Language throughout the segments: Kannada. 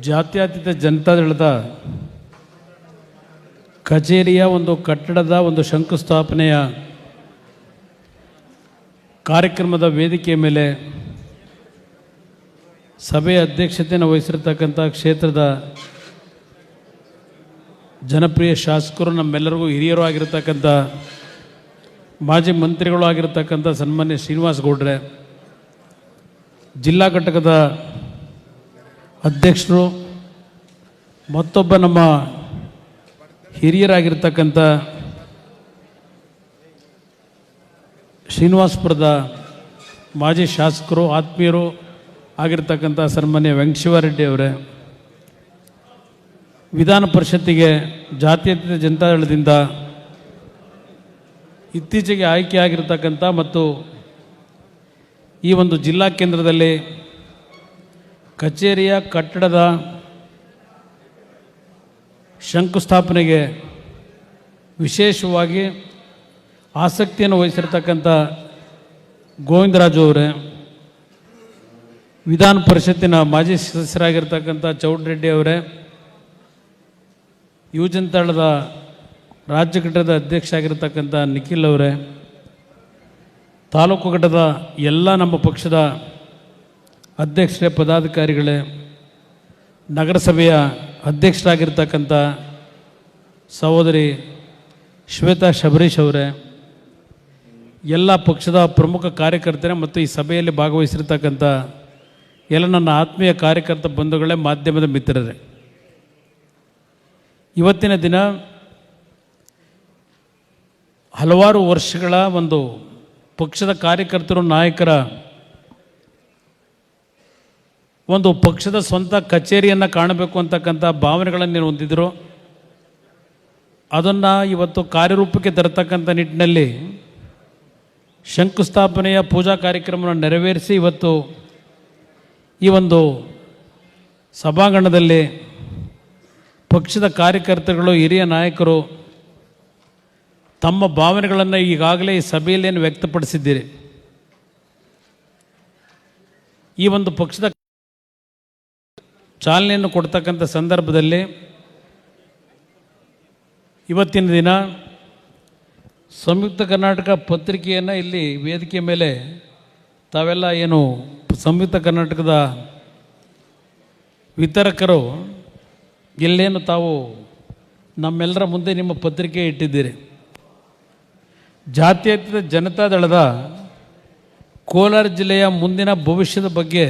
ಜಾತ್ಯತೀತ ಜನತಾದಳದ ಕಚೇರಿಯ ಒಂದು ಕಟ್ಟಡದ ಒಂದು ಶಂಕುಸ್ಥಾಪನೆಯ ಕಾರ್ಯಕ್ರಮದ ವೇದಿಕೆಯ ಮೇಲೆ ಸಭೆಯ ಅಧ್ಯಕ್ಷತೆಯನ್ನು ವಹಿಸಿರ್ತಕ್ಕಂಥ ಕ್ಷೇತ್ರದ ಜನಪ್ರಿಯ ಶಾಸಕರು, ನಮ್ಮೆಲ್ಲರಿಗೂ ಹಿರಿಯರು ಆಗಿರತಕ್ಕಂಥ ಮಾಜಿ ಮಂತ್ರಿಗಳು ಆಗಿರತಕ್ಕಂಥ ಸನ್ಮಾನ್ಯ ಶ್ರೀನಿವಾಸ್ ಗೌಡ್ರೆ ಜಿಲ್ಲಾ ಘಟಕದ ಅಧ್ಯಕ್ಷರು, ಮತ್ತೊಬ್ಬ ನಮ್ಮ ಹಿರಿಯರಾಗಿರ್ತಕ್ಕಂಥ ಶ್ರೀನಿವಾಸಪುರದ ಮಾಜಿ ಶಾಸಕರು, ಆತ್ಮೀಯರು ಆಗಿರ್ತಕ್ಕಂಥ ಸನ್ಮಾನ್ಯ ವೆಂಕಟಶಿವಾರೆಡ್ಡಿ ಅವರೇ, ವಿಧಾನ ಪರಿಷತ್ತಿಗೆ ಜಾತ್ಯತೀತ ಜನತಾದಳದಿಂದ ಇತ್ತೀಚೆಗೆ ಆಯ್ಕೆಯಾಗಿರ್ತಕ್ಕಂಥ ಮತ್ತು ಈ ಒಂದು ಜಿಲ್ಲಾ ಕೇಂದ್ರದಲ್ಲಿ ಕಚೇರಿಯ ಕಟ್ಟಡದ ಶಂಕುಸ್ಥಾಪನೆಗೆ ವಿಶೇಷವಾಗಿ ಆಸಕ್ತಿಯನ್ನು ವಹಿಸಿರ್ತಕ್ಕಂಥ ಗೋವಿಂದರಾಜು ಅವರೇ, ವಿಧಾನ ಪರಿಷತ್ತಿನ ಮಾಜಿ ಸದಸ್ಯರಾಗಿರ್ತಕ್ಕಂಥ ಚೌಡರೆಡ್ಡಿ ಅವರೇ ಯುವಜನತಾಳದ ರಾಜ್ಯ ಘಟಕದ ಅಧ್ಯಕ್ಷ ಆಗಿರ್ತಕ್ಕಂಥ ನಿಖಿಲ್ ಅವರೇ ತಾಲೂಕು ಘಟದ ಎಲ್ಲ ನಮ್ಮ ಪಕ್ಷದ ಅಧ್ಯಕ್ಷರೇ, ಪದಾಧಿಕಾರಿಗಳೇ, ನಗರಸಭೆಯ ಅಧ್ಯಕ್ಷರಾಗಿರ್ತಕ್ಕಂಥ ಸಹೋದರಿ ಶ್ವೇತಾ ಶಬರೀಶ್ ಅವರೇ, ಎಲ್ಲ ಪಕ್ಷದ ಪ್ರಮುಖ ಕಾರ್ಯಕರ್ತರೇ ಮತ್ತು ಈ ಸಭೆಯಲ್ಲಿ ಭಾಗವಹಿಸಿರ್ತಕ್ಕಂಥ ಎಲ್ಲ ನನ್ನ ಆತ್ಮೀಯ ಕಾರ್ಯಕರ್ತ ಬಂಧುಗಳೇ, ಮಾಧ್ಯಮದ ಮಿತ್ರರೇ. ಇವತ್ತಿನ ದಿನ ಹಲವಾರು ವರ್ಷಗಳ ಒಂದು ಪಕ್ಷದ ಕಾರ್ಯಕರ್ತರು, ನಾಯಕರ ಒಂದು ಪಕ್ಷದ ಸ್ವಂತ ಕಚೇರಿಯನ್ನು ಕಾಣಬೇಕು ಅಂತಕ್ಕಂಥ ಭಾವನೆಗಳನ್ನು ಹೊಂದಿದ್ರು. ಅದನ್ನು ಇವತ್ತು ಕಾರ್ಯರೂಪಕ್ಕೆ ತರತಕ್ಕಂಥ ನಿಟ್ಟಿನಲ್ಲಿ ಶಂಕುಸ್ಥಾಪನೆಯ ಪೂಜಾ ಕಾರ್ಯಕ್ರಮವನ್ನು ನೆರವೇರಿಸಿ ಇವತ್ತು ಈ ಒಂದು ಸಭಾಂಗಣದಲ್ಲಿ ಪಕ್ಷದ ಕಾರ್ಯಕರ್ತರುಗಳು, ಹಿರಿಯ ನಾಯಕರು ತಮ್ಮ ಭಾವನೆಗಳನ್ನು ಈಗಾಗಲೇ ಈ ಸಭೆಯಲ್ಲೇನು ವ್ಯಕ್ತಪಡಿಸಿದ್ದೀರಿ? ಈ ಒಂದು ಪಕ್ಷದ ಚಾಲನೆಯನ್ನು ಕೊಡ್ತಕ್ಕಂಥ ಸಂದರ್ಭದಲ್ಲಿ ಇವತ್ತಿನ ದಿನ ಸಂಯುಕ್ತ ಕರ್ನಾಟಕ ಪತ್ರಿಕೆಯನ್ನು ಇಲ್ಲಿ ವೇದಿಕೆ ಮೇಲೆ ತಾವೆಲ್ಲ ಏನು ಸಂಯುಕ್ತ ಕರ್ನಾಟಕದ ವಿತರಕರು, ಇಲ್ಲೇನು ತಾವು ನಮ್ಮೆಲ್ಲರ ಮುಂದೆ ನಿಮ್ಮ ಪತ್ರಿಕೆ ಇಟ್ಟಿದ್ದೀರಿ. ಜಾತ್ಯತೀತ ಜನತಾದಳದ ಕೋಲಾರ ಜಿಲ್ಲೆಯ ಮುಂದಿನ ಭವಿಷ್ಯದ ಬಗ್ಗೆ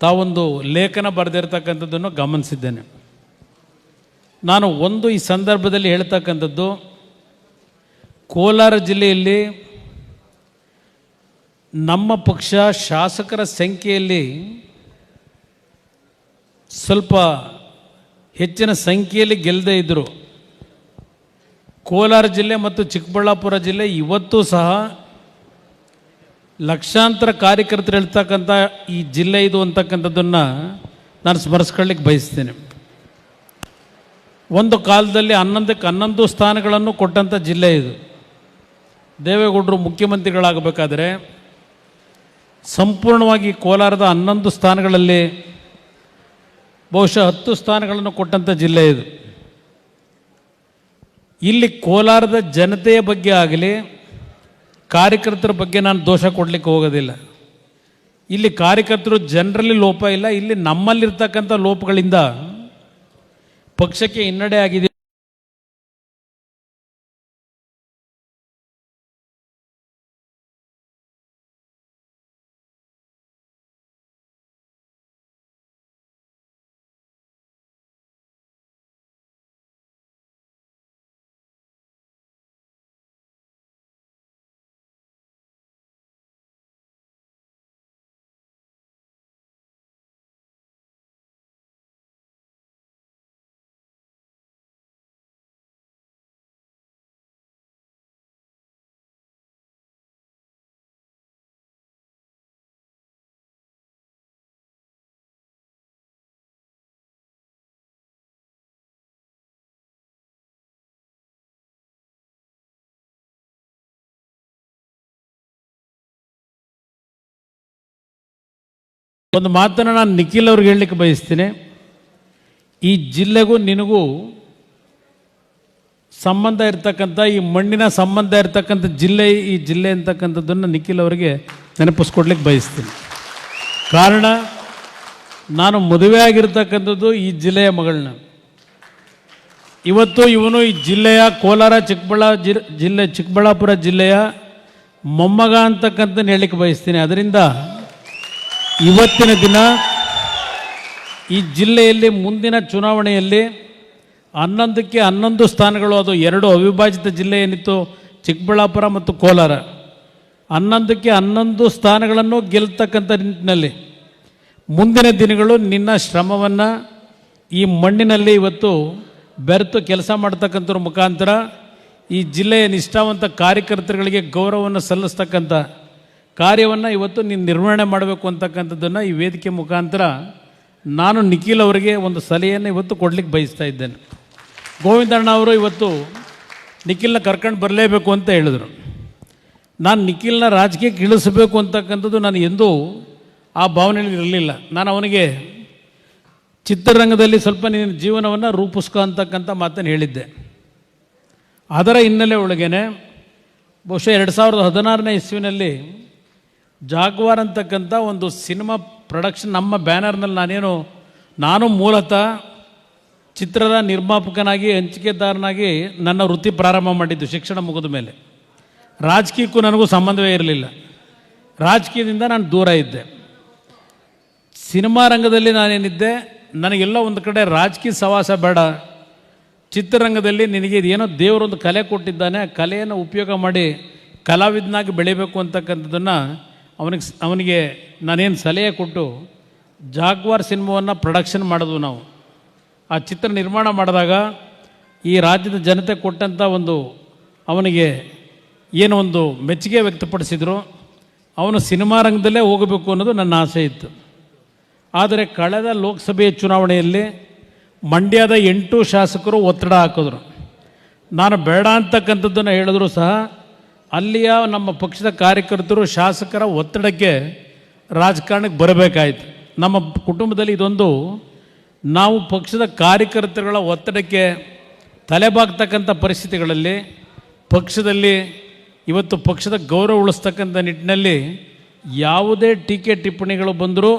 ತಾವೊಂದು ಲೇಖನ ಬರೆದಿರ್ತಕ್ಕಂಥದ್ದನ್ನು ಗಮನಿಸಿದ್ದೇನೆ. ನಾನು ಒಂದು ಈ ಸಂದರ್ಭದಲ್ಲಿ ಹೇಳ್ತಕ್ಕಂಥದ್ದು, ಕೋಲಾರ ಜಿಲ್ಲೆಯಲ್ಲಿ ನಮ್ಮ ಪಕ್ಷ ಶಾಸಕರ ಸಂಖ್ಯೆಯಲ್ಲಿ ಸ್ವಲ್ಪ ಹೆಚ್ಚಿನ ಸಂಖ್ಯೆಯಲ್ಲಿ ಗೆಲ್ಲದೇ ಇದ್ದರು. ಕೋಲಾರ ಜಿಲ್ಲೆ ಮತ್ತು ಚಿಕ್ಕಬಳ್ಳಾಪುರ ಜಿಲ್ಲೆ ಇವತ್ತು ಸಹ ಲಕ್ಷಾಂತರ ಕಾರ್ಯಕರ್ತರು ಹೇಳ್ತಕ್ಕಂಥ ಈ ಜಿಲ್ಲೆ ಇದು ಅಂತಕ್ಕಂಥದ್ದನ್ನು ನಾನು ಸ್ಮರಿಸ್ಕೊಳ್ಳಿಕ್ಕೆ ಬಯಸ್ತೇನೆ. ಒಂದು ಕಾಲದಲ್ಲಿ ಹನ್ನೊಂದಕ್ಕೆ ಹನ್ನೊಂದು ಸ್ಥಾನಗಳನ್ನು ಕೊಟ್ಟಂಥ ಜಿಲ್ಲೆ ಇದು. ದೇವೇಗೌಡರು ಮುಖ್ಯಮಂತ್ರಿಗಳಾಗಬೇಕಾದ್ರೆ ಸಂಪೂರ್ಣವಾಗಿ ಕೋಲಾರದ ಹನ್ನೊಂದು ಸ್ಥಾನಗಳಲ್ಲಿ ಬಹುಶಃ ಹತ್ತು ಸ್ಥಾನಗಳನ್ನು ಕೊಟ್ಟಂಥ ಜಿಲ್ಲೆ ಇದು. ಇಲ್ಲಿ ಕೋಲಾರದ ಜನತೆಯ ಬಗ್ಗೆ ಆಗಲಿ, ಕಾರ್ಯಕರ್ತರ ಬಗ್ಗೆ ನಾನು ದೋಷ ಕೊಡಲಿಕ್ಕೆ ಹೋಗೋದಿಲ್ಲ. ಇಲ್ಲಿ ಕಾರ್ಯಕರ್ತರು ಜನರಲ್ಲಿ ಲೋಪ ಇಲ್ಲ, ಇಲ್ಲಿ ನಮ್ಮಲ್ಲಿರ್ತಕ್ಕಂಥ ಲೋಪಗಳಿಂದ ಪಕ್ಷಕ್ಕೆ ಹಿನ್ನಡೆ ಆಗಿದೆ. ಒಂದು ಮಾತನ್ನು ನಾನು ನಿಖಿಲ್ ಅವ್ರಿಗೆ ಹೇಳಲಿಕ್ಕೆ ಬಯಸ್ತೀನಿ. ಈ ಜಿಲ್ಲೆಗೂ ನಿನಗೂ ಸಂಬಂಧ ಇರ್ತಕ್ಕಂಥ, ಈ ಮಣ್ಣಿನ ಸಂಬಂಧ ಇರ್ತಕ್ಕಂಥ ಜಿಲ್ಲೆ, ಈ ಜಿಲ್ಲೆ ಅಂತಕ್ಕಂಥದ್ದನ್ನು ನಿಖಿಲ್ ಅವರಿಗೆ ನೆನಪಿಸ್ಕೊಡ್ಲಿಕ್ಕೆ ಬಯಸ್ತೀನಿ. ಕಾರಣ, ನಾನು ಮದುವೆ ಆಗಿರ್ತಕ್ಕಂಥದ್ದು ಈ ಜಿಲ್ಲೆಯ ಮಗಳನ್ನ. ಇವತ್ತು ಇವನು ಈ ಜಿಲ್ಲೆಯ ಕೋಲಾರ, ಚಿಕ್ಕಬಳ್ಳಾ ಜಿಲ್ಲೆ ಚಿಕ್ಕಬಳ್ಳಾಪುರ ಜಿಲ್ಲೆಯ ಮೊಮ್ಮಗ ಅಂತಕ್ಕಂಥ ಹೇಳಲಿಕ್ಕೆ ಬಯಸ್ತೀನಿ. ಅದರಿಂದ ಇವತ್ತಿನ ದಿನ ಈ ಜಿಲ್ಲೆಯಲ್ಲಿ ಮುಂದಿನ ಚುನಾವಣೆಯಲ್ಲಿ ಹನ್ನೊಂದಕ್ಕೆ ಹನ್ನೊಂದು ಸ್ಥಾನಗಳು, ಅದು ಎರಡು ಅವಿಭಾಜಿತ ಜಿಲ್ಲೆ ಏನಿತ್ತು, ಚಿಕ್ಕಬಳ್ಳಾಪುರ ಮತ್ತು ಕೋಲಾರ. ಹನ್ನೊಂದಕ್ಕೆ ಹನ್ನೊಂದು ಸ್ಥಾನಗಳನ್ನು ಗೆಲ್ತಕ್ಕಂಥ ನಿಟ್ಟಿನಲ್ಲಿ. ಮುಂದಿನ ದಿನಗಳು ನಿನ್ನ ಶ್ರಮವನ್ನು ಈ ಮಣ್ಣಿನಲ್ಲಿ ಇವತ್ತು ಬೆರೆತು ಕೆಲಸ ಮಾಡ್ತಕ್ಕಂಥವ್ರ ಮುಖಾಂತರ ಈ ಜಿಲ್ಲೆಯ ನಿಷ್ಠಾವಂತ ಕಾರ್ಯಕರ್ತರುಗಳಿಗೆ ಗೌರವವನ್ನು ಸಲ್ಲಿಸ್ತಕ್ಕಂಥ ಕಾರ್ಯವನ್ನು ಇವತ್ತು ನೀನು ನಿರ್ವಹಣೆ ಮಾಡಬೇಕು ಅಂತಕ್ಕಂಥದ್ದನ್ನು ಈ ವೇದಿಕೆ ಮುಖಾಂತರ ನಾನು ನಿಖಿಲ್ ಅವರಿಗೆ ಒಂದು ಸಲಹೆಯನ್ನು ಇವತ್ತು ಕೊಡ್ಲಿಕ್ಕೆ ಬಯಸ್ತಾ ಇದ್ದೇನೆ. ಗೋವಿಂದಣ್ಣ ಅವರು ಇವತ್ತು ನಿಖಿಲ್ನ ಕರ್ಕೊಂಡು ಬರಲೇಬೇಕು ಅಂತ ಹೇಳಿದರು. ನಾನು ನಿಖಿಲ್ನ ರಾಜಕೀಯಕ್ಕೆ ಇಳಿಸಬೇಕು ಅಂತಕ್ಕಂಥದ್ದು ನಾನು ಎಂದೂ ಆ ಭಾವನೆಯಲ್ಲಿ ಇರಲಿಲ್ಲ. ನಾನು ಅವನಿಗೆ ಚಿತ್ರರಂಗದಲ್ಲಿ ಸ್ವಲ್ಪ ನಿನ್ನ ಜೀವನವನ್ನು ರೂಪಿಸ್ಕೊ ಅಂತಕ್ಕಂಥ ಮಾತನ್ನು ಹೇಳಿದ್ದೆ. ಅದರ ಹಿನ್ನೆಲೆ ಒಳಗೇನೆ ಬಹುಶಃ ಎರಡು ಸಾವಿರದ ಹದಿನಾರನೇ ಇಸ್ವಿನಲ್ಲಿ ಜಾಗ್ವಾರ್ ಅಂತಕ್ಕಂಥ ಒಂದು ಸಿನಿಮಾ ಪ್ರೊಡಕ್ಷನ್ ನಮ್ಮ ಬ್ಯಾನರ್ನಲ್ಲಿ ನಾನೇನು, ನಾನು ಮೂಲತಃ ಚಿತ್ರದ ನಿರ್ಮಾಪಕನಾಗಿ, ಹಂಚಿಕೆದಾರನಾಗಿ ನನ್ನ ವೃತ್ತಿ ಪ್ರಾರಂಭ ಮಾಡಿದ್ದು ಶಿಕ್ಷಣ ಮುಗಿದ ಮೇಲೆ. ರಾಜಕೀಯಕ್ಕೂ ನನಗೂ ಸಂಬಂಧವೇ ಇರಲಿಲ್ಲ. ರಾಜಕೀಯದಿಂದ ನಾನು ದೂರ ಇದ್ದೆ. ಸಿನಿಮಾ ರಂಗದಲ್ಲಿ ನಾನೇನಿದ್ದೆ, ನನಗೆಲ್ಲ ಒಂದು ಕಡೆ ರಾಜಕೀಯ ಸವಾಸ ಬೇಡ. ಚಿತ್ರರಂಗದಲ್ಲಿ ನಿನಗೆ ಇದೇನೋ ದೇವರೊಂದು ಕಲೆ ಕೊಟ್ಟಿದ್ದಾನೆ, ಆ ಕಲೆಯನ್ನು ಉಪಯೋಗ ಮಾಡಿ ಕಲಾವಿದನಾಗಿ ಬೆಳಿಬೇಕು ಅಂತಕ್ಕಂಥದ್ದನ್ನು ಅವನಿಗೆ ಅವನಿಗೆ ನಾನೇನು ಸಲಹೆ ಕೊಟ್ಟು ಜಾಗ್ವಾರ್ ಸಿನಿಮಾವನ್ನು ಪ್ರೊಡಕ್ಷನ್ ಮಾಡಿದ್ವು ನಾವು. ಆ ಚಿತ್ರ ನಿರ್ಮಾಣ ಮಾಡಿದಾಗ ಈ ರಾಜ್ಯದ ಜನತೆ ಕೊಟ್ಟಂಥ ಒಂದು ಅವನಿಗೆ ಏನು ಒಂದು ಮೆಚ್ಚುಗೆ ವ್ಯಕ್ತಪಡಿಸಿದ್ರು. ಅವನು ಸಿನಿಮಾ ರಂಗದಲ್ಲೇ ಹೋಗಬೇಕು ಅನ್ನೋದು ನನ್ನ ಆಸೆ ಇತ್ತು. ಆದರೆ ಕಳೆದ ಲೋಕಸಭೆಯ ಚುನಾವಣೆಯಲ್ಲಿ ಮಂಡ್ಯದ ಎಂಟು ಶಾಸಕರು ಒತ್ತಡ ಹಾಕಿದ್ರು. ನಾನು ಬೇಡ ಅಂತಕ್ಕಂಥದ್ದನ್ನು ಹೇಳಿದ್ರು ಸಹ ಅಲ್ಲಿಯ ನಮ್ಮ ಪಕ್ಷದ ಕಾರ್ಯಕರ್ತರು, ಶಾಸಕರ ಒತ್ತಡಕ್ಕೆ ರಾಜಕಾರಣಕ್ಕೆ ಬರಬೇಕಾಯಿತು. ನಮ್ಮ ಕುಟುಂಬದಲ್ಲಿ ಇದೊಂದು, ನಾವು ಪಕ್ಷದ ಕಾರ್ಯಕರ್ತರುಗಳ ಒತ್ತಡಕ್ಕೆ ತಲೆಬಾಗ್ತಕ್ಕಂಥ ಪರಿಸ್ಥಿತಿಗಳಲ್ಲಿ, ಪಕ್ಷದಲ್ಲಿ ಇವತ್ತು ಪಕ್ಷದ ಗೌರವ ಉಳಿಸ್ತಕ್ಕಂಥ ನಿಟ್ಟಿನಲ್ಲಿ ಯಾವುದೇ ಟೀಕೆ ಟಿಪ್ಪಣಿಗಳು ಬಂದರೂ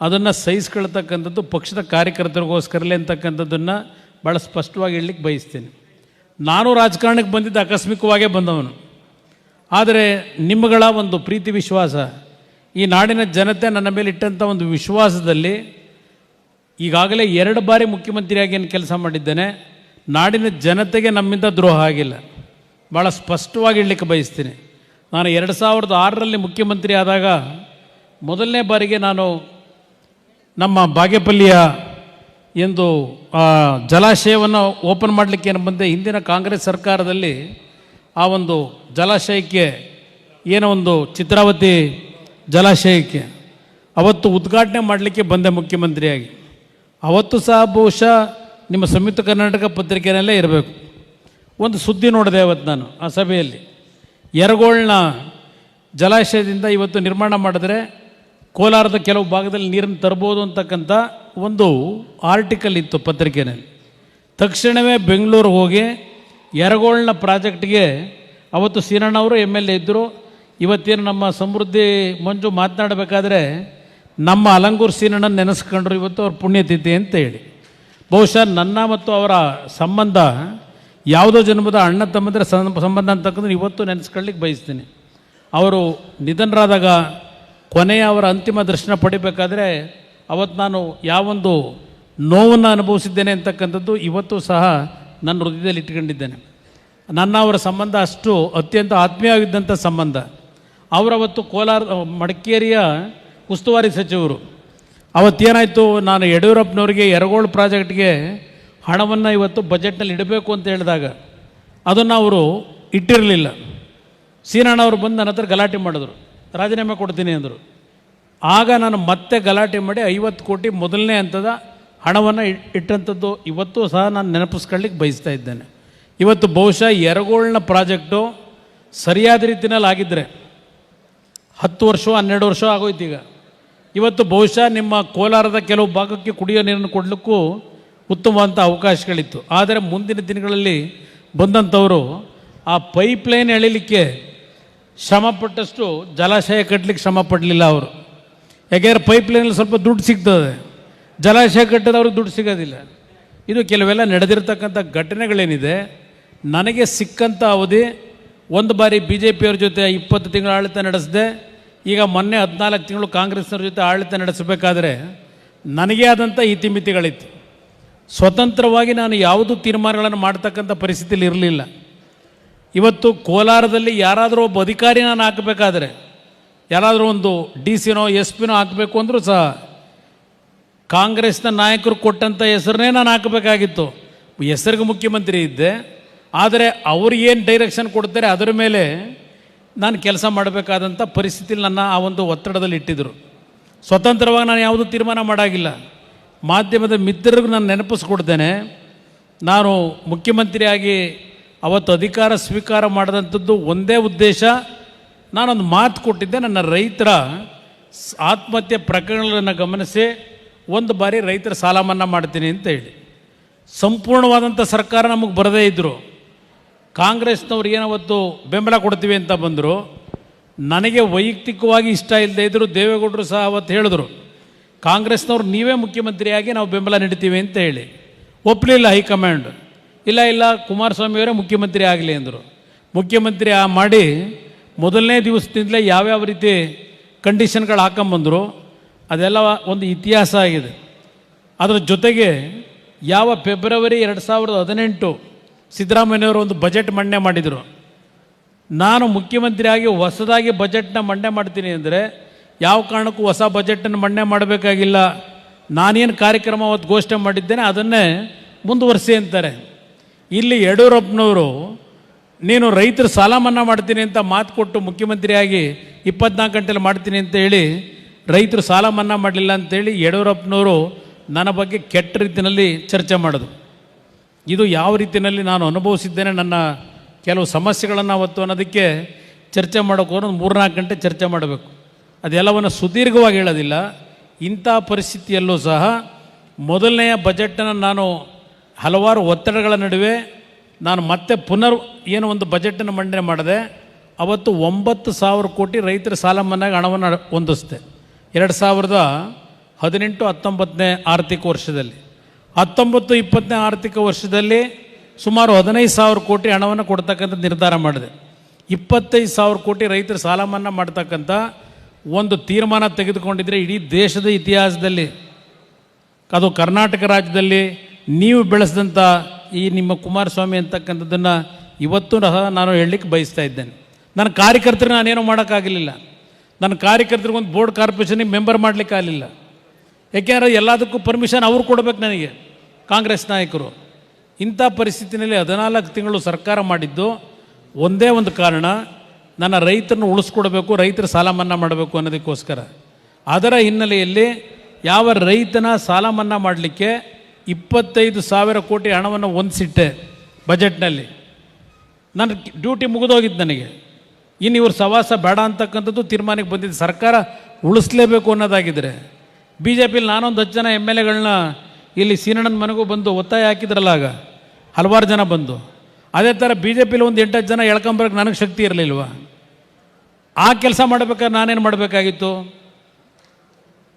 ಅದನ್ನು ಸಹಿಸ್ಕೊಳ್ತಕ್ಕಂಥದ್ದು ಪಕ್ಷದ ಕಾರ್ಯಕರ್ತರಿಗೋಸ್ಕರಲ್ಲೇ ಅಂತಕ್ಕಂಥದ್ದನ್ನು ಭಾಳ ಸ್ಪಷ್ಟವಾಗಿ ಹೇಳಲಿಕ್ಕೆ ಬಯಸ್ತೇನೆ. ನಾನು ರಾಜಕಾರಣಕ್ಕೆ ಬಂದಿದ್ದ ಆಕಸ್ಮಿಕವಾಗೇ ಬಂದವನು. ಆದರೆ ನಿಮ್ಮಗಳ ಒಂದು ಪ್ರೀತಿ ವಿಶ್ವಾಸ, ಈ ನಾಡಿನ ಜನತೆ ನನ್ನ ಮೇಲೆ ಇಟ್ಟಂಥ ಒಂದು ವಿಶ್ವಾಸದಲ್ಲಿ ಈಗಾಗಲೇ ಎರಡು ಬಾರಿ ಮುಖ್ಯಮಂತ್ರಿಯಾಗಿ ಏನು ಕೆಲಸ ಮಾಡಿದ್ದೇನೆ. ನಾಡಿನ ಜನತೆಗೆ ನಮ್ಮಿಂದ ದ್ರೋಹ ಆಗಿಲ್ಲ. ಭಾಳ ಸ್ಪಷ್ಟವಾಗಿ ಹೇಳಲಿಕ್ಕೆ ಬಯಸ್ತೀನಿ. ನಾನು ಎರಡು ಸಾವಿರದ ಆರರಲ್ಲಿ ಮುಖ್ಯಮಂತ್ರಿ ಆದಾಗ ಮೊದಲನೇ ಬಾರಿಗೆ ನಾನು ನಮ್ಮ ಬಾಗೇಪಲ್ಲಿಯ ಎಂದು ಜಲಾಶಯವನ್ನು ಓಪನ್ ಮಾಡಲಿಕ್ಕೆ ಏನು ಬಂದೆ ಹಿಂದಿನ ಕಾಂಗ್ರೆಸ್ ಸರ್ಕಾರದಲ್ಲಿ ಆ ಒಂದು ಜಲಾಶಯಕ್ಕೆ ಏನೋ ಒಂದು ಚಿತ್ರಾವತಿ ಜಲಾಶಯಕ್ಕೆ. ಅವತ್ತು ಉದ್ಘಾಟನೆ ಮಾಡಲಿಕ್ಕೆ ಬಂದೆ ಮುಖ್ಯಮಂತ್ರಿಯಾಗಿ. ಅವತ್ತು ಸಹ ಬಹುಶಃ ನಿಮ್ಮ ಸಂಯುಕ್ತ ಕರ್ನಾಟಕ ಪತ್ರಿಕೆಯಲ್ಲೇ ಇರಬೇಕು. ಒಂದು ಸುದ್ದಿ ನೋಡಿದೆ ಅವತ್ತು ನಾನು ಆ ಸಭೆಯಲ್ಲಿ. ಎರಗೋಳ್ನ ಜಲಾಶಯದಿಂದ ಇವತ್ತು ನಿರ್ಮಾಣ ಮಾಡಿದ್ರೆ ಕೋಲಾರದ ಕೆಲವು ಭಾಗದಲ್ಲಿ ನೀರನ್ನು ತರ್ಬೋದು ಅಂತಕ್ಕಂಥ ಒಂದು ಆರ್ಟಿಕಲ್ ಇತ್ತು ಪತ್ರಿಕೆಯಲ್ಲಿ. ತಕ್ಷಣವೇ ಬೆಂಗಳೂರು ಹೋಗಿ ಯರಗೋಳ್ನ ಪ್ರಾಜೆಕ್ಟ್ಗೆ ಅವತ್ತು ಸೀನಣ್ಣವರು ಎಂ ಎಲ್ ಎ ಇದ್ದರು ಇವತ್ತೇನು ನಮ್ಮ ಸಮೃದ್ಧಿ ಮಂಜು ಮಾತನಾಡಬೇಕಾದ್ರೆ ನಮ್ಮ ಅಲಂಗೂರು ಸೀನಣ್ಣ ನೆನೆಸ್ಕೊಂಡ್ರು ಇವತ್ತು ಅವ್ರ ಪುಣ್ಯತಿಥಿ ಅಂತ ಹೇಳಿ ಬಹುಶಃ ನನ್ನ ಮತ್ತು ಅವರ ಸಂಬಂಧ ಯಾವುದೋ ಜನ್ಮದ ಅಣ್ಣ ತಮ್ಮಂದಿರ ಸಂಬಂಧ ಅಂತಕ್ಕಂದ್ರೆ ಇವತ್ತು ನೆನೆಸ್ಕೊಳ್ಳಿಕ್ಕೆ ಬಯಸ್ತೀನಿ. ಅವರು ನಿಧನರಾದಾಗ ಕೊನೆಯ ಅವರ ಅಂತಿಮ ದರ್ಶನ ಪಡಿಬೇಕಾದ್ರೆ ಅವತ್ತು ನಾನು ಯಾವೊಂದು ನೋವನ್ನು ಅನುಭವಿಸಿದ್ದೇನೆ ಅಂತಕ್ಕಂಥದ್ದು ಇವತ್ತು ಸಹ ನನ್ನ ಹೃದಯದಲ್ಲಿ ಇಟ್ಕೊಂಡಿದ್ದೇನೆ. ನನ್ನ ಅವರ ಸಂಬಂಧ ಅಷ್ಟು ಅತ್ಯಂತ ಆತ್ಮೀಯವಾಗಿದ್ದಂಥ ಸಂಬಂಧ. ಅವರವತ್ತು ಕೋಲಾರ ಮಡಿಕೇರಿಯ ಉಸ್ತುವಾರಿ ಸಚಿವರು. ಅವತ್ತೇನಾಯಿತು, ನಾನು ಯಡಿಯೂರಪ್ಪನವರಿಗೆ ಎರಗೋಳು ಪ್ರಾಜೆಕ್ಟ್ಗೆ ಹಣವನ್ನು ಇವತ್ತು ಬಜೆಟ್ನಲ್ಲಿ ಇಡಬೇಕು ಅಂತ ಹೇಳಿದಾಗ ಅದನ್ನು ಅವರು ಇಟ್ಟಿರಲಿಲ್ಲ. ಸೀನಣ್ಣವರು ಬಂದು ನನ್ನ ಹತ್ರ ಗಲಾಟೆ ಮಾಡಿದ್ರು. ರಾಜೀನಾಮೆ ಕೊಡ್ತೀನಿ ಅಂದರು. ಆಗ ನಾನು ಮತ್ತೆ ಗಲಾಟೆ ಮಾಡಿ ಐವತ್ತು ಕೋಟಿ ಮೊದಲನೇ ಹಂತದ ಹಣವನ್ನು ಇಟ್ಟಂಥದ್ದು ಇವತ್ತು ಸಹ ನಾನು ನೆನಪಿಸ್ಕೊಳ್ಳಿಕ್ಕೆ ಬಯಸ್ತಾ ಇದ್ದೇನೆ. ಇವತ್ತು ಬಹುಶಃ ಎರಗೋಳ್ನ ಪ್ರಾಜೆಕ್ಟು ಸರಿಯಾದ ರೀತಿಯಲ್ಲಿ ಆಗಿದ್ದರೆ ಹತ್ತು ವರ್ಷ, ಹನ್ನೆರಡು ವರ್ಷ ಆಗೋಯ್ತು ಈಗ. ಇವತ್ತು ಬಹುಶಃ ನಿಮ್ಮ ಕೋಲಾರದ ಕೆಲವು ಭಾಗಕ್ಕೆ ಕುಡಿಯೋ ನೀರನ್ನು ಕೊಡಲಿಕ್ಕೂ ಉತ್ತಮವಾದಂಥ ಅವಕಾಶಗಳಿತ್ತು. ಆದರೆ ಮುಂದಿನ ದಿನಗಳಲ್ಲಿ ಬಂದಂಥವರು ಆ ಪೈಪ್ಲೈನ್ ಎಳಿಲಿಕ್ಕೆ ಶ್ರಮಪಟ್ಟಷ್ಟು ಜಲಾಶಯ ಕಟ್ಟಲಿಕ್ಕೆ ಶ್ರಮ ಪಡಲಿಲ್ಲ ಅವರು ಯಾಕೆಂದರೆ ಪೈಪ್ಲೈನಲ್ಲಿ ಸ್ವಲ್ಪ ದುಡ್ಡು ಸಿಗ್ತದೆ. ಜಲಾಶಯ ಕಟ್ಟಿದವ್ರಿಗೆ ದುಡ್ಡು ಸಿಗೋದಿಲ್ಲ. ಇದು ಕೆಲವೆಲ್ಲ ನಡೆದಿರ್ತಕ್ಕಂಥ ಘಟನೆಗಳೇನಿದೆ, ನನಗೆ ಸಿಕ್ಕಂಥ ಅವಧಿ ಒಂದು ಬಾರಿ ಬಿ ಜೆ ಪಿಯವ್ರ ಜೊತೆ ಇಪ್ಪತ್ತು ತಿಂಗಳು ಆಡಳಿತ ನಡೆಸಿದೆ, ಈಗ ಮೊನ್ನೆ ಹದಿನಾಲ್ಕು ತಿಂಗಳು ಕಾಂಗ್ರೆಸ್ನವ್ರ ಜೊತೆ ಆಡಳಿತ ನಡೆಸಬೇಕಾದ್ರೆ ನನಗೇ ಆದಂಥ ಇತಿಮಿತಿಗಳಿತ್ತು. ಸ್ವತಂತ್ರವಾಗಿ ನಾನು ಯಾವುದೂ ತೀರ್ಮಾನಗಳನ್ನು ಮಾಡ್ತಕ್ಕಂಥ ಪರಿಸ್ಥಿತಿಯಲ್ಲಿ ಇರಲಿಲ್ಲ. ಇವತ್ತು ಕೋಲಾರದಲ್ಲಿ ಯಾರಾದರೂ ಒಬ್ಬ ಅಧಿಕಾರಿ ನಾನು ಹಾಕಬೇಕಾದ್ರೆ, ಯಾರಾದರೂ ಒಂದು ಡಿ ಸಿನೋ, ಎಸ್ ಪಿನೋ ಹಾಕಬೇಕು ಅಂದರೂ ಸಹ ಕಾಂಗ್ರೆಸ್ನ ನಾಯಕರು ಕೊಟ್ಟಂಥ ಹೆಸರನ್ನೇ ನಾನು ಹಾಕಬೇಕಾಗಿತ್ತು. ಹೆಸರಿಗೆ ಮುಖ್ಯಮಂತ್ರಿ ಇದ್ದೆ. ಆದರೆ ಅವ್ರಿಗೇನು ಡೈರೆಕ್ಷನ್ ಕೊಡ್ತಾರೆ ಅದರ ಮೇಲೆ ನಾನು ಕೆಲಸ ಮಾಡಬೇಕಾದಂಥ ಪರಿಸ್ಥಿತಿಲಿ ನನ್ನ ಆ ಒಂದು ಒತ್ತಡದಲ್ಲಿ ಇಟ್ಟಿದ್ದರು ಸ್ವತಂತ್ರವಾಗಿ ನಾನು ಯಾವುದೂ ತೀರ್ಮಾನ ಮಾಡಾಗಿಲ್ಲ. ಮಾಧ್ಯಮದ ಮಿತ್ರರಿಗೂ ನಾನು ನೆನಪಿಸ್ಕೊಡ್ತೇನೆ. ನಾನು ಮುಖ್ಯಮಂತ್ರಿಯಾಗಿ ಅವತ್ತು ಅಧಿಕಾರ ಸ್ವೀಕಾರ ಮಾಡಿದಂಥದ್ದು ಒಂದೇ ಉದ್ದೇಶ. ನಾನೊಂದು ಮಾತು ಕೊಟ್ಟಿದ್ದೆ. ನನ್ನ ರೈತರ ಆತ್ಮಹತ್ಯೆ ಪ್ರಕರಣಗಳನ್ನು ಗಮನಿಸಿ ಒಂದು ಬಾರಿ ರೈತರ ಸಾಲ ಮನ್ನಾ ಮಾಡ್ತೀನಿ ಅಂತ ಹೇಳಿ. ಸಂಪೂರ್ಣವಾದಂಥ ಸರ್ಕಾರ ನಮಗೆ ಬರದೇ ಇದ್ದರು ಕಾಂಗ್ರೆಸ್ನವ್ರು ಏನವತ್ತು ಬೆಂಬಲ ಕೊಡ್ತೀವಿ ಅಂತ ಬಂದರು. ನನಗೆ ವೈಯಕ್ತಿಕವಾಗಿ ಇಷ್ಟ ಇಲ್ಲದೆ ಇದ್ದರು ದೇವೇಗೌಡರು ಸಹ ಅವತ್ತು ಹೇಳಿದ್ರು. ಕಾಂಗ್ರೆಸ್ನವ್ರು ನೀವೇ ಮುಖ್ಯಮಂತ್ರಿಯಾಗಿ ನಾವು ಬೆಂಬಲ ನೀಡ್ತೀವಿ ಅಂತ ಹೇಳಿ. ಒಪ್ಪಲಿಲ್ಲ ಹೈಕಮಾಂಡ್. ಇಲ್ಲ ಇಲ್ಲ ಕುಮಾರಸ್ವಾಮಿಯವರೇ ಮುಖ್ಯಮಂತ್ರಿ ಆಗಲಿ ಅಂದರು. ಮುಖ್ಯಮಂತ್ರಿ ಆ ಮಾಡಿ ಮೊದಲನೇ ದಿವಸದಿಂದಲೇ ಯಾವ್ಯಾವ ರೀತಿ ಕಂಡೀಷನ್ಗಳು ಹಾಕೊಂಬಂದರು. ಅದೆಲ್ಲ ಒಂದು ಇತಿಹಾಸ ಆಗಿದೆ. ಅದರ ಜೊತೆಗೆ ಯಾವ ಫೆಬ್ರವರಿ ಎರಡು ಸಾವಿರದ ಹದಿನೆಂಟು ಸಿದ್ದರಾಮಯ್ಯವರು ಒಂದು ಬಜೆಟ್ ಮಂಡನೆ ಮಾಡಿದರು. ನಾನು ಮುಖ್ಯಮಂತ್ರಿಯಾಗಿ ಹೊಸದಾಗಿ ಬಜೆಟ್ನ ಮಂಡನೆ ಮಾಡ್ತೀನಿ ಅಂದರೆ ಯಾವ ಕಾರಣಕ್ಕೂ ಹೊಸ ಬಜೆಟನ್ನು ಮಂಡನೆ ಮಾಡಬೇಕಾಗಿಲ್ಲ. ನಾನೇನು ಕಾರ್ಯಕ್ರಮ ಅವತ್ತು ಘೋಷಣೆ ಮಾಡಿದ್ದೇನೆ ಅದನ್ನೇ ಮುಂದುವರಿಸಿ ಅಂತಾರೆ. ಇಲ್ಲಿ ಯಡಿಯೂರಪ್ಪನವರು ನೀನು ರೈತರ ಸಾಲ ಮನ್ನಾ ಮಾಡ್ತೀನಿ ಅಂತ ಮಾತು ಕೊಟ್ಟು ಮುಖ್ಯಮಂತ್ರಿಯಾಗಿ ಇಪ್ಪತ್ನಾಲ್ಕು ಗಂಟೆಲಿ ಮಾಡ್ತೀನಿ ಅಂತ ಹೇಳಿ ರೈತರು ಸಾಲ ಮನ್ನಾ ಮಾಡಲಿಲ್ಲ ಅಂತೇಳಿ ಯಡಿಯೂರಪ್ಪನವರು ನನ್ನ ಬಗ್ಗೆ ಕೆಟ್ಟ ರೀತಿಯಲ್ಲಿ ಚರ್ಚೆ ಮಾಡೋದು ಇದು ಯಾವ ರೀತಿಯಲ್ಲಿ ನಾನು ಅನುಭವಿಸಿದ್ದೇನೆ, ನನ್ನ ಕೆಲವು ಸಮಸ್ಯೆಗಳನ್ನು ಅವತ್ತು ಅನ್ನೋದಕ್ಕೆ ಚರ್ಚೆ ಮಾಡೋಕೆ ಹೋದ್ರೆ ಒಂದು ಮೂರ್ನಾಲ್ಕು ಗಂಟೆ ಚರ್ಚೆ ಮಾಡಬೇಕು. ಅದೆಲ್ಲವನ್ನು ಸುದೀರ್ಘವಾಗಿ ಹೇಳೋದಿಲ್ಲ. ಇಂಥ ಪರಿಸ್ಥಿತಿಯಲ್ಲೂ ಸಹ ಮೊದಲನೆಯ ಬಜೆಟನ್ನು ನಾನು ಹಲವಾರು ಒತ್ತಡಗಳ ನಡುವೆ ನಾನು ಮತ್ತೆ ಪುನರ್ ಏನು ಒಂದು ಬಜೆಟನ್ನು ಮಂಡನೆ ಮಾಡಿದೆ. ಅವತ್ತು ಒಂಬತ್ತು ಸಾವಿರ ಕೋಟಿ ರೈತರ ಸಾಲ ಮನ್ನಾಗ ಹಣವನ್ನು ಹೊಂದಿಸ್ದೆ. ಎರಡು ಸಾವಿರದ ಹದಿನೆಂಟು ಹತ್ತೊಂಬತ್ತನೇ ಆರ್ಥಿಕ ವರ್ಷದಲ್ಲಿ. ಹತ್ತೊಂಬತ್ತು, ಇಪ್ಪತ್ತನೇ ಆರ್ಥಿಕ ವರ್ಷದಲ್ಲಿ ಸುಮಾರು ಹದಿನೈದು ಸಾವಿರ ಕೋಟಿ ಹಣವನ್ನು ಕೊಡ್ತಕ್ಕಂಥ ನಿರ್ಧಾರ ಮಾಡಿದೆ. ಇಪ್ಪತ್ತೈದು ಸಾವಿರ ಕೋಟಿ ರೈತರ ಸಾಲ ಮನ್ನಾ ಮಾಡ್ತಕ್ಕಂಥ ಒಂದು ತೀರ್ಮಾನ ತೆಗೆದುಕೊಂಡಿದ್ರೆ ಇಡೀ ದೇಶದ ಇತಿಹಾಸದಲ್ಲಿ, ಅದು ಕರ್ನಾಟಕ ರಾಜ್ಯದಲ್ಲಿ ನೀವು ಬೆಳೆಸಿದಂಥ ಈ ನಿಮ್ಮ ಕುಮಾರಸ್ವಾಮಿ ಅಂತಕ್ಕಂಥದ್ದನ್ನು ಇವತ್ತು ನಾನು ಹೇಳಲಿಕ್ಕೆ ಬಯಸ್ತಾ ಇದ್ದೇನೆ. ನನ್ನ ಕಾರ್ಯಕರ್ತರು ನಾನೇನೂ ಮಾಡೋಕ್ಕಾಗಲಿಲ್ಲ. ನನ್ನ ಕಾರ್ಯಕರ್ತರಿಗೆ ಒಂದು ಬೋರ್ಡ್ ಕಾರ್ಪೊರೇಷನಿಗೆ ಮೆಂಬರ್ ಮಾಡಲಿಕ್ಕೆ ಆಗಲಿಲ್ಲ. ಯಾಕೆಂದರೆ ಎಲ್ಲದಕ್ಕೂ ಪರ್ಮಿಷನ್ ಅವ್ರು ಕೊಡಬೇಕು ನನಗೆ, ಕಾಂಗ್ರೆಸ್ ನಾಯಕರು. ಇಂಥ ಪರಿಸ್ಥಿತಿನಲ್ಲಿ ಹದಿನಾಲ್ಕು ತಿಂಗಳು ಸರ್ಕಾರ ಮಾಡಿದ್ದು ಒಂದೇ ಒಂದು ಕಾರಣ, ನನ್ನ ರೈತರನ್ನು ಉಳಿಸ್ಕೊಡ್ಬೇಕು, ರೈತರ ಸಾಲ ಮನ್ನಾ ಮಾಡಬೇಕು ಅನ್ನೋದಕ್ಕೋಸ್ಕರ. ಅದರ ಹಿನ್ನೆಲೆಯಲ್ಲಿ ಯಾವ ರೈತನ ಸಾಲ ಮನ್ನಾ ಮಾಡಲಿಕ್ಕೆ ಇಪ್ಪತ್ತೈದು ಸಾವಿರ ಕೋಟಿ ಹಣವನ್ನು ಹೊಂದಿಸಿಟ್ಟೆ ಬಜೆಟ್ನಲ್ಲಿ. ನನ್ನ ಡ್ಯೂಟಿ ಮುಗಿದೋಗಿದ್ದು ನನಗೆ. ಇನ್ನು ಇವ್ರ ಸವಾಸ ಬೇಡ ಅಂತಕ್ಕಂಥದ್ದು ತೀರ್ಮಾನಕ್ಕೆ ಬಂದಿದ್ದು ಸರ್ಕಾರ ಉಳಿಸ್ಲೇಬೇಕು ಅನ್ನೋದಾಗಿದ್ದರೆ ಬಿ ಜೆ ಪಿಲಿ ನಾನೊಂದು ಹತ್ತು ಜನ ಎಂ ಎಲ್ ಎಗಳನ್ನ ಇಲ್ಲಿ ಸೀನಣ್ಣನ ಮನೆಗೂ ಬಂದು ಒತ್ತಾಯ ಹಾಕಿದ್ರಲ್ಲ ಆಗ. ಹಲವಾರು ಜನ ಬಂದು. ಅದೇ ಥರ ಬಿ ಜೆ ಪಿಲಿ ಒಂದು ಎಂಟತ್ತು ಜನ ಎಳ್ಕೊಂಬರಕ್ಕೆ ನನಗೆ ಶಕ್ತಿ ಇರಲಿಲ್ವ? ಆ ಕೆಲಸ ಮಾಡಬೇಕಾದ್ರೆ ನಾನೇನು ಮಾಡಬೇಕಾಗಿತ್ತು?